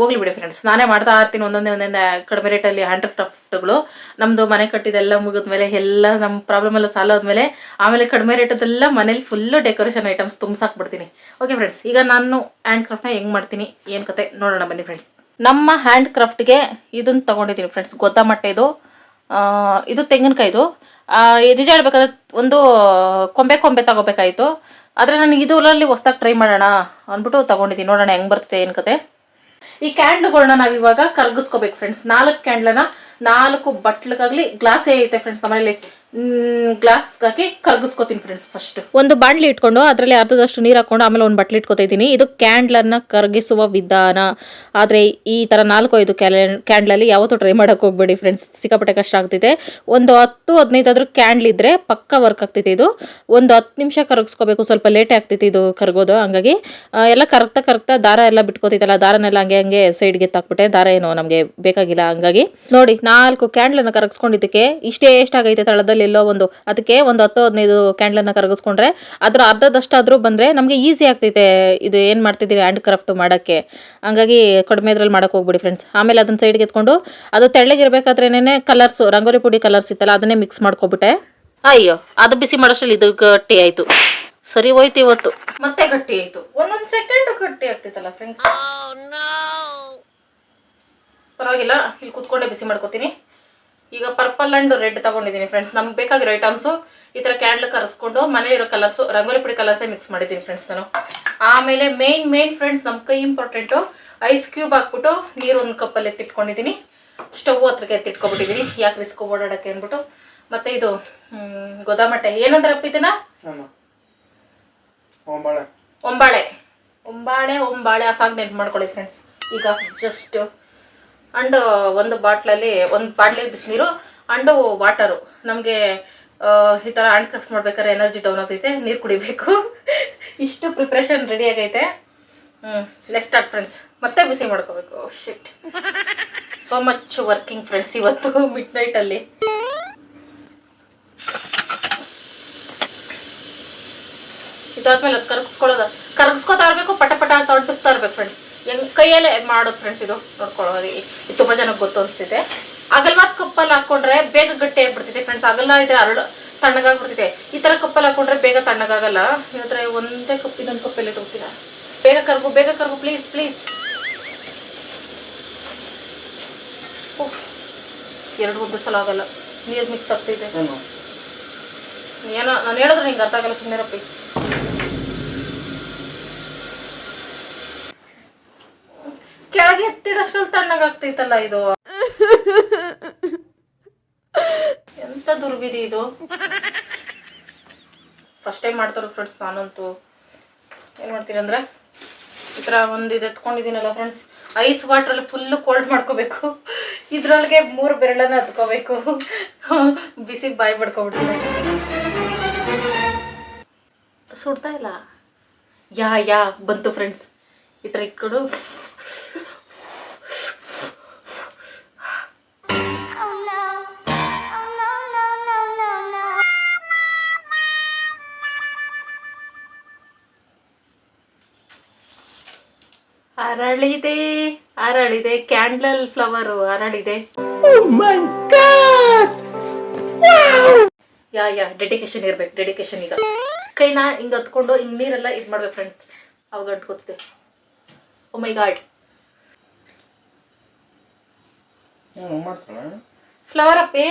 ಹೋಗ್ಲಿ ಬಿಡಿ ಫ್ರೆಂಡ್ಸ್ ನಾನೇ ಮಾಡ್ತಾ ಇರ್ತೀನಿ ಒಂದೊಂದೇ ಒಂದೊಂದೇ ಕಡಿಮೆ ರೇಟಲ್ಲಿ ಹ್ಯಾಂಡ್ರೆಡ್ ಕ್ರಾಫ್ಟ್ಗಳು ನಮ್ಮದು ಮನೆ ಕಟ್ಟಿದೆಲ್ಲ ಮುಗಿದ್ಮೇಲೆ ಎಲ್ಲ ನಮ್ಮ ಪ್ರಾಬ್ಲಮ್ ಎಲ್ಲ ಸಾಲ ಆದ್ಮೇಲೆ ಆಮೇಲೆ ಕಡಿಮೆ ರೇಟದೆಲ್ಲ ಮನೇಲಿ ಫುಲ್ಲು ಡೆಕೋರೇಷನ್ ಐಟಮ್ಸ್ ತುಂಬಿಸಾಕ್ಬಿಡ್ತೀನಿ. ಓಕೆ ಫ್ರೆಂಡ್ಸ್ ಈಗ ನಾನು ಹ್ಯಾಂಡ್ ಕ್ರಾಫ್ಟ್ನ ಹೆಂಗೆ ಮಾಡ್ತೀನಿ? ಏನು ಕತೆ? ನೋಡೋಣ ಬನ್ನಿ ಫ್ರೆಂಡ್ಸ್ ನಮ್ಮ ಹ್ಯಾಂಡ್ ಕ್ರಾಫ್ಟ್ಗೆ ಇದನ್ನು ತೊಗೊಂಡಿದ್ದೀನಿ ಫ್ರೆಂಡ್ಸ್ ಗೊತ್ತಮಟ್ಟೆ ಇದು? ತೆಂಗಿನಕಾಯ್ದು ನಿಜ ಹೇಳ್ಬೇಕಾದ್ರೆ ಒಂದು ಕೊಂಬೆ ಕೊಂಬೆ ತಗೋಬೇಕಾಯ್ತು. ಆದರೆ ಇದು ಇದರಲ್ಲಿ ಹೊಸ್ದಾಗಿ ಟ್ರೈ ಮಾಡೋಣ ಅಂದ್ಬಿಟ್ಟು ತೊಗೊಂಡಿದ್ದೀನಿ ನೋಡೋಣ ಹೆಂಗೆ ಬರುತ್ತೆ ಏನು ಕತೆ. ಈ ಕ್ಯಾಂಡ್ಲುಗಳನ್ನ ನಾವು ಇವಾಗ ಕರ್ಗಿಸ್ಕೋಬೇಕು ಫ್ರೆಂಡ್ಸ್ ನಾಲ್ಕು ಕ್ಯಾಂಡ್ಲನ್ನ ನಾಲ್ಕು ಬಟ್ಲಿಗಾಗ್ಲಿ ಗ್ಲಾಸೇ ಐತೆ ಫ್ರೆಂಡ್ಸ್ ನಮ್ಮನೇಲಿ. ಗ್ಲಾಸ್ ಹಾಕಿ ಕರಗಿಸ್ಕೋತೀನಿ ಫ್ರೆಂಡ್ಸ್ ಫಸ್ಟ್ ಒಂದು ಬಾಂಡ್ಲಿ ಇಟ್ಕೊಂಡು ಅದರಲ್ಲಿ ಅರ್ಧದಷ್ಟು ನೀರು ಹಾಕೊಂಡು ಆಮೇಲೆ ಒಂದು ಬಟ್ಲಿ ಇಟ್ಕೋತಾ ಇದ್ದೀನಿ. ಇದು ಕ್ಯಾಂಡ್ಲನ್ನ ಕರಗಿಸುವ ವಿಧಾನ. ಆದರೆ ಈ ಥರ ನಾಲ್ಕು ಐದು ಕ್ಯಾಂಡ್ಲಲ್ಲಿ ಯಾವತ್ತೂ ಟ್ರೈ ಮಾಡೋಕೆ ಹೋಗ್ಬೇಡಿ ಫ್ರೆಂಡ್ಸ್ ಸಿಕ್ಕಾಪಟ್ಟೆ ಕಷ್ಟ ಆಗ್ತಿದೆ. ಒಂದು ಹತ್ತು, ಹದಿನೈದು ಆದ್ರೂ ಕ್ಯಾಂಡ್ಲ್ ಇದ್ದರೆ ಪಕ್ಕ ವರ್ಕ್ ಆಗ್ತೈತೆ ಇದು. ಒಂದು ಹತ್ತು ನಿಮಿಷ ಕರಗಿಸ್ಕೋಬೇಕು, ಸ್ವಲ್ಪ ಲೇಟೇ ಆಗ್ತೈತೆ ಇದು ಕರಗೋದು. ಹಂಗಾಗಿ ಎಲ್ಲ ಕರಗ್ತಾ ಕರಗ್ತಾ ದಾರ ಎಲ್ಲ ಬಿಟ್ಕೋತೈತಲ್ಲ ದಾರನೆಲ್ಲ ಹಂಗೆ ಹಂಗೆ ಸೈಡ್ಗೆ ತಾಕ್ಬಿಟ್ಟೆ. ದಾರ ಏನೋ ನಮಗೆ ಬೇಕಾಗಿಲ್ಲ. ಹಂಗಾಗಿ ನೋಡಿ, ನಾಲ್ಕು ಕ್ಯಾಂಡ್ಲನ್ನು ಕರಗಿಸ್ಕೊಂಡಿದ್ದಕ್ಕೆ ಇಷ್ಟೇ ಎಷ್ಟಾಗೈತೆ ತಳದಲ್ಲಿ? ಎಲ್ಲೋ ಒಂದು ಅದಕ್ಕೆ ಒಂದು ಹತ್ತು ಹದಿನೈದು ಕ್ಯಾಂಡ್ಲನ್ನ ಕರಗಿಸ್ಕೊಂಡ್ರೆ ಅದ್ರ ಅರ್ಧದಷ್ಟಾದರೂ ಬಂದರೆ ನಮಗೆ ಈಸಿ ಆಗ್ತೈತೆ ಇದು ಏನು ಮಾಡ್ತಿದ್ದೀರಿ ಹ್ಯಾಂಡ್ ಕ್ರಾಫ್ಟ್ ಮಾಡೋಕ್ಕೆ. ಹಂಗಾಗಿ ಕಡಿಮೆ ಇದ್ರಲ್ಲಿ ಮಾಡೋಕೆ ಹೋಗ್ಬಿಡಿ ಫ್ರೆಂಡ್ಸ್ ಆಮೇಲೆ ಅದನ್ನ ಸೈಡ್ಗೆ ಎತ್ಕೊಂಡು ಅದು ತೆಳ್ಳಗಿರ್ಬೇಕಾದ್ರೇನೆ ಕಲರ್ಸು ರಂಗೋಲಿ ಪುಡಿ ಕಲರ್ಸ್ ಇತ್ತಲ್ಲ ಅದನ್ನೇ ಮಿಕ್ಸ್ ಮಾಡ್ಕೊಬಿಟ್ಟೆ. ಅಯ್ಯೋ ಅದು ಬಿಸಿ ಮಾಡೋಷ್ಟರಲ್ಲಿ ಇದು ಗಟ್ಟಿ ಆಯಿತು. ಸರಿ ಹೋಯ್ತು ಇವತ್ತು. ಮತ್ತೆ ಗಟ್ಟಿ ಆಯಿತು. ಒಂದೊಂದು ಸೆಕೆಂಡ್ ಗಟ್ಟಿ ಆಗ್ತಿತ್ತಲ್ಲ ಫ್ರೆಂಡ್ಸ್ ಪರವಾಗಿಲ್ಲ ಇಲ್ಲಿ ಕೂತ್ಕೊಂಡೆ ಬಿಸಿ ಮಾಡ್ಕೋತೀನಿ. ಈಗ ಪರ್ಪಲ್ ಆ್ಯಂಡ್ ರೆಡ್ ತಗೊಂಡಿದ್ದೀನಿ ಫ್ರೆಂಡ್ಸ್ ನಮ್ಗೆ ಬೇಕಾಗಿರೋ ಐಟಮ್ಸು ಈ ಥರ ಕ್ಯಾಂಡ್ಲ್ ಕರೆಸ್ಕೊಂಡು ಮನೆ ಇರೋ ಕಲರ್ಸು ರಂಗೋಲಿ ಪುಡಿ ಕಲರ್ಸೇ ಮಿಕ್ಸ್ ಮಾಡಿದ್ದೀನಿ ಫ್ರೆಂಡ್ಸ್ ನಾನು. ಆಮೇಲೆ ಮೇನ್ ಮೇನ್ ಫ್ರೆಂಡ್ಸ್ ನಮ್ಮ ಕೈ ಇಂಪಾರ್ಟೆಂಟು ಐಸ್ ಕ್ಯೂಬ್ ಹಾಕ್ಬಿಟ್ಟು ನೀರು ಒಂದು ಕಪ್ಪಲ್ಲಿ ಎತ್ತಿಟ್ಕೊಂಡಿದ್ದೀನಿ. ಸ್ಟವ್ ಹತ್ರಕ್ಕೆ ಎತ್ತಿಟ್ಕೊಬಿಟ್ಟಿದ್ದೀನಿ. ಯಾಕೆ ರಿಸ್ಕ್ ಓಡಾಡೋಕ್ಕೆ ಅಂದ್ಬಿಟ್ಟು. ಮತ್ತು ಇದು ಹ್ಮ್, ಗೋದಾಮಟ್ಟೆ ಏನಂತಾರಪ್ಪ ಇದನ್ನ? ನಾನು ಒಂಬಾಳೆ. ಒಂಬಾಳೆ. ಒಂಬಾಳೆ ಒಂಬಾಳೆ ಆ ಸಾಂಗ್ ನೆನ್ಪು ಮಾಡ್ಕೊಳ್ಳಿ ಫ್ರೆಂಡ್ಸ್ ಈಗ ಜಸ್ಟ್ ಅಂಡ್ ಒಂದು ಬಾಟ್ಲಲ್ಲಿ, ಒಂದು ಬಾಟ್ಲಿ ಬಿಸಿನೀರು, ಅಂಡು ವಾಟರು. ನಮಗೆ ಈ ಥರ ಹ್ಯಾಂಡ್ ಕ್ರಾಫ್ಟ್ ಮಾಡ್ಬೇಕಾದ್ರೆ ಎನರ್ಜಿ ಡೌನ್ ಆಗ್ತೈತೆ, ನೀರು ಕುಡಿಬೇಕು. ಇಷ್ಟು ಪ್ರಿಪ್ರೇಷನ್ ರೆಡಿ ಆಗೈತೆ. ಹ್ಞೂ ಲೆಸ್ ಸ್ಟಾರ್ಟ್ ಫ್ರೆಂಡ್ಸ್ ಮತ್ತೆ ಬಿಸಿ ಮಾಡ್ಕೋಬೇಕು. Shit so much working friends ಇವತ್ತು ಮಿಡ್ ನೈಟಲ್ಲಿ ಇದಾದ್ಮೇಲೆ ಕರಗಿಸ್ಕೊಳ್ಳೋದು ಕರಗಿಸ್ಕೊತಾ ಇರಬೇಕು, ಪಟ ಪಟ ಅಂತ ಅಂಟಿಸ್ತಾ ಇರ್ಬೇಕು ಫ್ರೆಂಡ್ಸ್ ಹೆಂಗ್ ಕೈಯಲ್ಲೇ ಮಾಡೋದು ಫ್ರೆಂಡ್ಸ್ ಇದು ನೋಡ್ಕೊಳ್ಳೋದು ತುಂಬ ಜನಕ್ಕೆ ಗೊತ್ತು ಅನಿಸ್ತಿದೆ. ಅಗಲ್ವಾದ ಕಪ್ಪಲ್ಲಿ ಹಾಕೊಂಡ್ರೆ ಬೇಗ ಗಟ್ಟಿ ಆಗ್ಬಿಡ್ತಿದೆ ಫ್ರೆಂಡ್ಸ್ ಅಗಲ್ಲ ಇದ್ರೆ ಅರಳು ತಣ್ಣಗಾಗ್ಬಿಡ್ತಿದೆ ಈ ಥರ ಕಪ್ಪಲ್ಲಿ ಹಾಕೊಂಡ್ರೆ ಬೇಗ ತಣ್ಣಗಾಗಲ್ಲ. ಇವತ್ತರ ಒಂದೇ ಕಪ್ ಇದೊಂದು ಕಪ್ಪಲ್ಲಿ ಇಟ್ಬಿಡ್ತೀರಾ ಬೇಗ ಕರ್ಗು ಬೇಗ ಕರ್ಗು ಪ್ಲೀಸ್ ಪ್ಲೀಸ್ ಎರಡು ಒಂದು ಸಲ ಆಗಲ್ಲ. ನೀರು ಮಿಕ್ಸ್ ಆಗ್ತಿದೆ ಏನೋ ನಾನು ಹೇಳಿದ್ರೆ ನಿಂಗೆ ಅರ್ಥ ಆಗಲ್ಲ ಸುಮ್ಮನೆ ರಪ್ಪಿ ಕೆಳಗೆ ಎತ್ತಿಡಷ್ಟಲ್ಲಿ ತಣ್ಣಗಾಗ್ತೈತಲ್ಲ ಇದು. ಎಂತ ದುರ್ವಿಧಿ ಇದು. ಫಸ್ಟ್ ಟೈಮ್ ಮಾಡ್ತಾರ ಫ್ರೆಂಡ್ಸ್ ನಾನಂತೂ. ಏನು ಮಾಡ್ತೀನಿ ಅಂದ್ರೆ, ಈ ಥರ ಒಂದು ಇದು ಎತ್ಕೊಂಡಿದ್ದೀನಲ್ಲ ಫ್ರೆಂಡ್ಸ್ ಐಸ್ ವಾಟ್ರಲ್ಲಿ ಫುಲ್ಲು ಕೋಲ್ಡ್ ಮಾಡ್ಕೋಬೇಕು. ಇದ್ರೊಳಗೆ ಮೂರು ಬೆರಳನ್ನ ಹತ್ಕೋಬೇಕು. ಬಿಸಿ ಬಾಯಿ ಬಡ್ಕೊಬಿಡ್ತೀನಿ. ಸುಡ್ತಾ ಇಲ್ಲ. ಯಾ ಯಾ, ಬಂತು ಫ್ರೆಂಡ್ಸ್ ಈ ಥರ ಇಟ್ಕೊಂಡು. ಅರಳಿದೆ ಅರಳಿದೆ ಕ್ಯಾಂಡಲ್ ಫ್ಲವರು ಅರಳಿದೆ. ಯಾ ಯಾ ಡೆಡಿಕೇಶನ್ ಇರ್ಬೇಕು ಡೆಡಿಕೇಶನ್ ಈಗ. ಕೈನ ಹಿಂಗೆ ಹತ್ಕೊಂಡು ಹಿಂಗೆ ನೀರೆಲ್ಲ ಇದು ಮಾಡ್ಬೇಕು ಫ್ರೆಂಡ್ಸ್ ಅವಾಗ ಅಂಟ್ಕೋತಿದ್ದೆ. ಓ ಮೈ ಗಾಡ್ ಫ್ಲವರ್ ಅಪ್ಪಿ.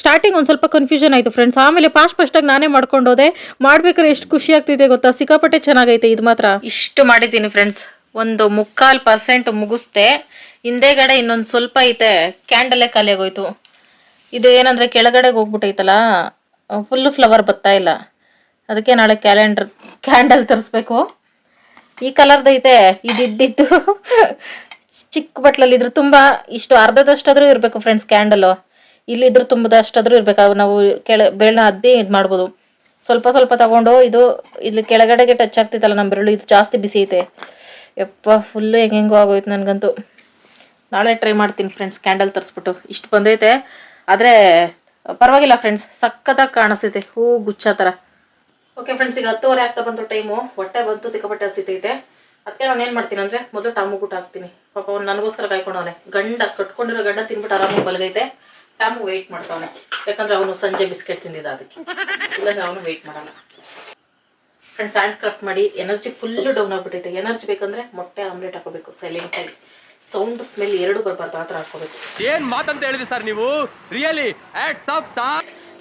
ಸ್ಟಾರ್ಟಿಂಗ್ ಒಂದು ಸ್ವಲ್ಪ ಕನ್ಫ್ಯೂಷನ್ ಆಯಿತು ಫ್ರೆಂಡ್ಸ್ ಆಮೇಲೆ ಫಾಸ್ಟ್ ಫಾಸ್ಟಾಗಿ ನಾನೇ ಮಾಡ್ಕೊಂಡು ಹೋದೆ ಮಾಡ್ಬೇಕಾದ್ರೆ ಎಷ್ಟು ಖುಷಿ ಆಗ್ತಿದೆ ಗೊತ್ತಾ? ಸಿಕ್ಕಾಪಟ್ಟೆ ಚೆನ್ನಾಗೈತೆ ಇದು ಮಾತ್ರ. ಇಷ್ಟು ಮಾಡಿದ್ದೀನಿ ಫ್ರೆಂಡ್ಸ್ ಒಂದು ಮುಕ್ಕಾಲು ಪರ್ಸೆಂಟ್ ಮುಗಿಸ್ದೆ, ಹಿಂದೆಗಡೆ ಇನ್ನೊಂದು ಸ್ವಲ್ಪ ಐತೆ ಕ್ಯಾಂಡಲೇ ಖಾಲಿ ಆಗೋಯ್ತು. ಇದು ಏನಂದ್ರೆ ಕೆಳಗಡೆಗೆ ಹೋಗ್ಬಿಟ್ಟೈತಲ್ಲ ಫುಲ್ಲು ಫ್ಲವರ್ ಬರ್ತಾ ಇಲ್ಲ. ಅದಕ್ಕೆ ನಾಳೆ ಕ್ಯಾಲೆಂಡರ್ ಕ್ಯಾಂಡಲ್ ತರಿಸ್ಬೇಕು. ಈ ಕಲರ್ದು ಐತೆ ಇದಿದ್ದು ಚಿಕ್ಕ ಬಟ್ಲಲ್ಲಿ ಇದ್ರೆ ತುಂಬ ಇಷ್ಟು ಅರ್ಧದಷ್ಟಾದರೂ ಇರಬೇಕು ಫ್ರೆಂಡ್ಸ್ ಕ್ಯಾಂಡಲು ಇಲ್ಲಿದ್ರು ತುಂಬದಷ್ಟಾದ್ರೂ ಇರಬೇಕು. ನಾವು ಕೆಳ ಬೆಳ್ಳ ಅದ್ದಿ ಇದು ಮಾಡ್ಬೋದು. ಸ್ವಲ್ಪ ಸ್ವಲ್ಪ ತಗೊಂಡು ಇದು, ಇಲ್ಲಿ ಕೆಳಗಡೆಗೆ ಟಚ್ ಆಗ್ತಿತ್ತಲ್ಲ ನಮ್ಮ ಬೆರಳು, ಇದು ಜಾಸ್ತಿ ಬಿಸಿ ಐತೆ. ಯಪ್ಪ ಫುಲ್ಲು ಹೆಂಗೆಂಗೋ ಆಗೋಯ್ತು ನನಗಂತೂ. ನಾಳೆ ಟ್ರೈ ಮಾಡ್ತೀನಿ ಫ್ರೆಂಡ್ಸ್ ಕ್ಯಾಂಡಲ್ ತರಿಸ್ಬಿಟ್ಟು. ಇಷ್ಟು ಬಂದೈತೆ. ಆದರೆ, ಪರವಾಗಿಲ್ಲ ಫ್ರೆಂಡ್ಸ್ ಸಖತ್ತಾಗಿ ಕಾಣಿಸ್ತೈತೆ. ಹೂ ಗುಚ್ಚ ಥರ. ಓಕೆ ಫ್ರೆಂಡ್ಸ್ ಈಗ ಹತ್ತುವರೆ ಆಗ್ತಾ ಬಂತು ಟೈಮು ಹೊಟ್ಟೆ ಬಂತು, ಸಿಕ್ಕಾಪಟ್ಟೆ ಹಸಿತೈತೆ. ಅದಕ್ಕೆ ನಾನು ಏನು ಮಾಡ್ತೀನಿ ಅಂದರೆ, ಮೊದಲು ಟಾಮು ಗುಟ್ಟು ಹಾಕ್ತೀನಿ. ಪಾಪ ಅವ್ನು ನನಗೋಸ್ಕರ ಕಾಯ್ಕೊಂಡವನೆ. ಗಂಡ, ಕಟ್ಕೊಂಡಿರೋ ಗಂಡ ತಿನ್ಬಿಟ್ಟು ಆರಾಮಾಗಿ ಬಲಗೈತೆ ಟಾಮು ವೆಯ್ಟ್ ಮಾಡ್ತಾವನೆ. ಯಾಕಂದರೆ ಅವನು ಸಂಜೆ ಬಿಸ್ಕೆಟ್ ತಿಂದಿದ್ದ ಅದಕ್ಕೆ. ಇಲ್ಲಾಂದ್ರೆ ಅವನು ವೆಯ್ಟ್ ಮಾಡಲ್ಲ. ಫ್ರೆಂಡ್ಸ್ ಹ್ಯಾಂಡ್ ಕ್ರಾಫ್ಟ್ ಮಾಡಿ ಎನರ್ಜಿ ಫುಲ್ಲು ಡೌನ್ ಆಗಿಬಿಟ್ಟೈತೆ ಎನರ್ಜಿ ಬೇಕಂದ್ರೆ ಮೊಟ್ಟೆ ಆಮ್ಲೆಟ್ ಹಾಕೋಬೇಕು ಸೈಲೆಂಟಾಗಿ ಸೌಂಡ್ ಸ್ಮೆಲ್ ಎರಡು ಬರಬಾರ್ದು ಆ ಥರ ಹಾಕೋಬೇಕು. ಏನ್ ಮಾತಂತ ಹೇಳಿದ್ರಿ ಸರ್ ನೀವು? ರಿಯಲಿ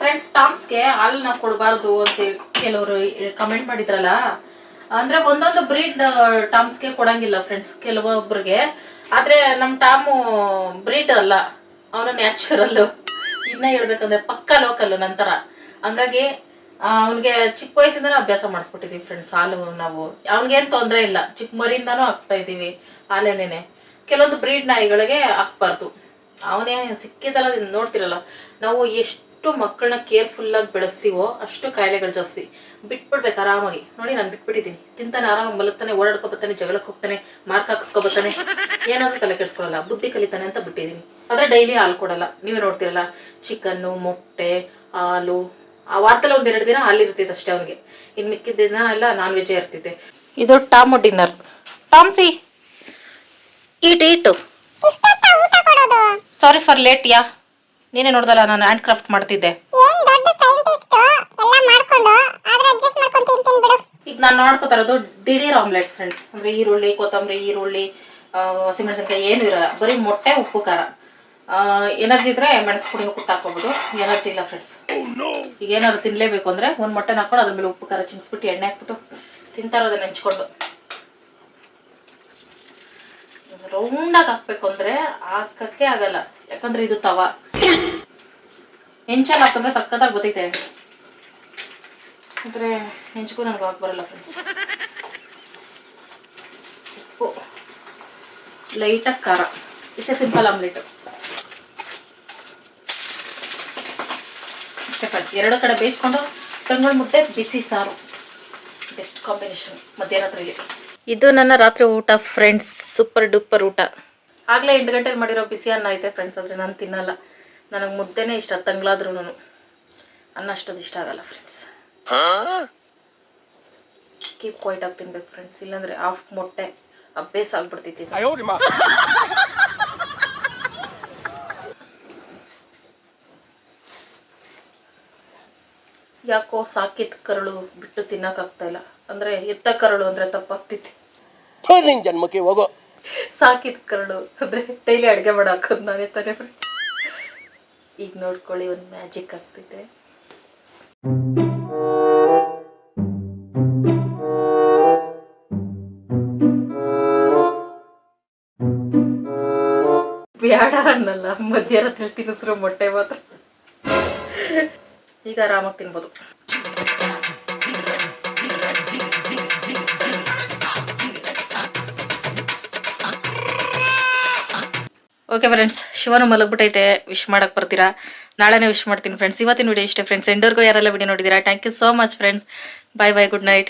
ಫ್ರೆಂಡ್ಸ್ ಟಾಮ್ಸ್ಗೆ ಹಾಲು ನಾವು ಕೊಡಬಾರ್ದು ಅಂತ ಕೆಲವರು ಕಮೆಂಟ್ ಮಾಡಿದ್ರಲ್ಲ. ಅಂದ್ರೆ ಒಂದೊಂದು ಬ್ರೀಡ್ ಟಾಮ್ಸ್ಗೆ ಕೊಡಂಗಿಲ್ಲ ಫ್ರೆಂಡ್ಸ್ ಕೆಲವೊಬ್ಬರಿಗೆ ಆದ್ರೆ ನಮ್ಮ ಟಾಮು ಬ್ರೀಡ್ ಅಲ್ಲ. ಅವನು ನ್ಯಾಚುರಲ್ ಇನ್ನ ಹೇಳ್ಬೇಕಂದ್ರೆ ಪಕ್ಕ ಲೋಕಲ್ ನಂತರ ಹಂಗಾಗಿ ಅವನಿಗೆ ಚಿಕ್ಕ ವಯಸ್ಸಿಂದನೂ ಅಭ್ಯಾಸ ಮಾಡಿಸ್ಬಿಟ್ಟಿದ್ದೀವಿ ಫ್ರೆಂಡ್ಸ್ ಹಾಲು ನಾವು. ಅವ್ನಿಗೇನು ತೊಂದರೆ ಇಲ್ಲ. ಚಿಕ್ಕ ಮರಿಯಿಂದಾನು ಹಾಕ್ತಾ ಇದ್ದೀವಿ ಹಾಲೇನೇನೆ. ಕೆಲವೊಂದು ಬ್ರೀಡ್ ನಾಯಿಗಳಿಗೆ ಹಾಕ್ಬಾರ್ದು ಅವನೇ ಸಿಕ್ಕಿದಲ್ಲ ನೋಡ್ತಿರಲ್ಲ, ನಾವು ಎಷ್ಟು ಮಕ್ಕಳನ್ನ ಕೇರ್ಫುಲ್ಲಾಗಿ ಬೆಳೆಸ್ತೀವೋ ಅಷ್ಟು ಕಾಯಿಲೆಗಳು ಜಾಸ್ತಿ. ಬಿಟ್ಬಿಡ್ಬೇಕು ಆರಾಮಾಗಿ. ನೋಡಿ ನಾನು ಬಿಟ್ಬಿಟ್ಟಿದ್ದೀನಿ. ತಿಂತಾನೆ ಆರಾಮಾಗಿ ಮಲಗ್ತಾನೆ ಓಡಾಡ್ಕೊಬತ್ತಾನೆ ಜಗಳಕ್ಕೆ ಹೋಗ್ತಾನೆ ಮಾರ್ಕ್ ಹಾಕ್ಸ್ಕೊಬತ್ತಾನೆ ಏನಾದರೂ ತಲೆ ಕೆಡಿಸ್ಕೊಳ್ಳಲ್ಲ ಬುದ್ಧಿ ಕಲಿತಾನೆ ಅಂತ ಬಿಟ್ಟಿದ್ದೀನಿ. ಆದರೆ ಡೈಲಿ ಹಾಲು ಕೊಡಲ್ಲ. ನೀವೇ ನೋಡ್ತಿರಲ್ಲ, ಚಿಕನ್ನು, ಮೊಟ್ಟೆ, ಹಾಲು ಆ ವಾರದಲ್ಲಿ ಒಂದೆರಡು ದಿನ ಅಲ್ಲಿರ್ತಿತ್ತು ಇರ್ತಿತ್ತು ಅಷ್ಟೇ ಅವನಿಗೆ. ಇನ್ನು ಮಿಕ್ಕಿದ ದಿನ ಎಲ್ಲ ನಾನ್ ವೆಜ್ ಇರ್ತಿದ್ದೆ. ಇದು ಟಾಮು dinner ಟಾಮ್ಸಿ it eat sorry for late ಯಾ. ನೀನೇ ನೋಡ್ದಲ್ಲ ನಾನು ಹ್ಯಾಂಡ್ ಕ್ರಾಫ್ಟ್ ಮಾಡ್ತಿದ್ದೆ ಈಗ ನಾನು ಮಾಡ್ಕೋತಾ ಇರೋದು ದಿಢೀರ್ ಆಮ್ಲೆಟ್ ಫ್ರೆಂಡ್ಸ್ ಅಂದ್ರೆ ಈರುಳ್ಳಿ ಕೊತ್ತಂಬರಿ ಈರುಳ್ಳಿ ಹಸಿಮೆಣಸಿನ್ಕಾಯಿ ಏನು ಇರಲ್ಲ. ಬರೀ ಮೊಟ್ಟೆ ಉಪ್ಪು ಖಾರ. ಎನರ್ಜಿ ಇದ್ರೆ ಮೆಣಸು ಪುಡಿ ಕುಟ್ಟು ಹಾಕೋಬೋದು. ಎನರ್ಜಿ ಇಲ್ಲ ಫ್ರೆಂಡ್ಸ್ ಈಗ ಏನಾದ್ರು ತಿನ್ಲೇಬೇಕು ಅಂದ್ರೆ ಒಂದು ಮೊಟ್ಟೆನ ಹಾಕೊಂಡು ಅದ್ರ ಮೇಲೆ ಉಪ್ಪು, ಖಾರ ಚಿನ್ಸ್ಬಿಟ್ಟು ಎಣ್ಣೆ ಹಾಕ್ಬಿಟ್ಟು ತಿಂತಾರ ಅದನ್ನ ನೆಂಚ್ಕೊಂಡು ರೌಂಡಾಗಿ ಹಾಕ್ಬೇಕು ಅಂದ್ರೆ ಹಾಕಕ್ಕೆ ಆಗಲ್ಲ. ಯಾಕಂದ್ರೆ ಇದು ತವ. ಹೆಂಚಲ್ಲಿ ಹಾಕಂದ್ರೆ ಸಕ್ಕತ್ತಾಗಿ ಬತ್ತೈತೆ ಅಂದ್ರೆ ಹೆಂಚ್ಗೂ ನನಗೆ ಹಾಕಿ ಬರಲ್ಲ ಫ್ರೆಂಡ್ಸ್ ಉಪ್ಪು. ಲೈಟಾಗಿ ಖಾರ. ಇಷ್ಟೇ ಸಿಂಪಲ್ ಆಮ್ಲೆಟ್ ಅಷ್ಟೇ ಫ್ರೆಂಡ್ಸ್ ಎರಡು ಕಡೆ ಬೇಯಿಸ್ಕೊಂಡು ಬೆಂಗಳೂರು ಮುದ್ದೆ ಬಿಸಿ ಸಾರು. ಬೆಸ್ಟ್ ಕಾಂಬಿನೇಷನ್ ಮಧ್ಯರಾತ್ರಿಯಲ್ಲಿ ಇದು ನನ್ನ ರಾತ್ರಿ ಊಟ ಫ್ರೆಂಡ್ಸ್ ಸೂಪರ್ ಡೂಪರ್ ಊಟ. ಆಗಲೇ ಎಂಟು ಗಂಟೆಗೆ ಮಾಡಿರೋ ಬಿಸಿ ಅನ್ನ ಐತೆ ಫ್ರೆಂಡ್ಸ್ ಆದರೆ ನಾನು ತಿನ್ನಲ್ಲ. ನನಗೆ ಮುದ್ದೆನೇ ಇಷ್ಟ ತಂಗ್ಳಾದ್ರೂ ಅನ್ನ ಅಷ್ಟೊಂದು ಇಷ್ಟ ಆಗಲ್ಲ ಫ್ರೆಂಡ್ಸ್ ಕೀಪ್ ಕ್ವೈಟ್ ಆಗಿ ತಿನ್ಬೇಕು ಫ್ರೆಂಡ್ಸ್ ಇಲ್ಲಾಂದ್ರೆ ಆಫ್ ಮೊಟ್ಟೆ ಅಭ್ಯಾಸ ಆಗ್ಬಿಡ್ತೈತಿ ಯಾಕೋ ಸಾಕಿದ ಕರಳು ಬಿಟ್ಟು ತಿನ್ನಕ್ಕಾಗ್ತಾ ಇಲ್ಲ. ಅಂದ್ರೆ ಎತ್ತ ಕರಳು ಅಂದ್ರೆ ತಪ್ಪಾಗ್ತಿತ್ತು ನಿನ್ ಜನ್ಮಕ್ಕೆ ಹೋಗೋ. ಸಾಕಿದ ಕರಳು ಅಂದ್ರೆ ಡೈಲಿ ಅಡುಗೆ ಮಾಡಾಕೋದು ನಾನೇ ತಾನೇ ಫ್ರೆಂಡ್ಸ್ ಈಗ ನೋಡ್ಕೊಳ್ಳಿ ಒಂದು ಮ್ಯಾಜಿಕ್ ಆಗ್ತಿದೆ. ಬ್ಯಾಡ ಅನ್ನಲ್ಲ ಮಧ್ಯರಾತ್ರಿ ತಿನ್ನಿಸ್ರು ಮೊಟ್ಟೆ ಮಾತ್ರ. ಈಗ ಆರಾಮಾಗಿ ತಿನ್ಬೋದು. ಓಕೆ ಫ್ರೆಂಡ್ಸ್ ಶಿವನು ಮಲಗ್ಬಿಟ್ಟೈತೆ. ವಿಶ್ ಮಾಡಕ್ ಬರ್ತೀರಾ? ನಾಳೆನೇ ವಿಶ್ ಮಾಡ್ತೀನಿ ಫ್ರೆಂಡ್ಸ್ ಇವತ್ತಿನ ವಿಡಿಯೋ ಇಷ್ಟೇ ಫ್ರೆಂಡ್ಸ್ ಎಂಡರ್ಗೂ ಯಾರೆಲ್ಲ ವಿಡಿಯೋ ನೋಡಿದ್ದೀರಾ thank you so much friends bye bye good night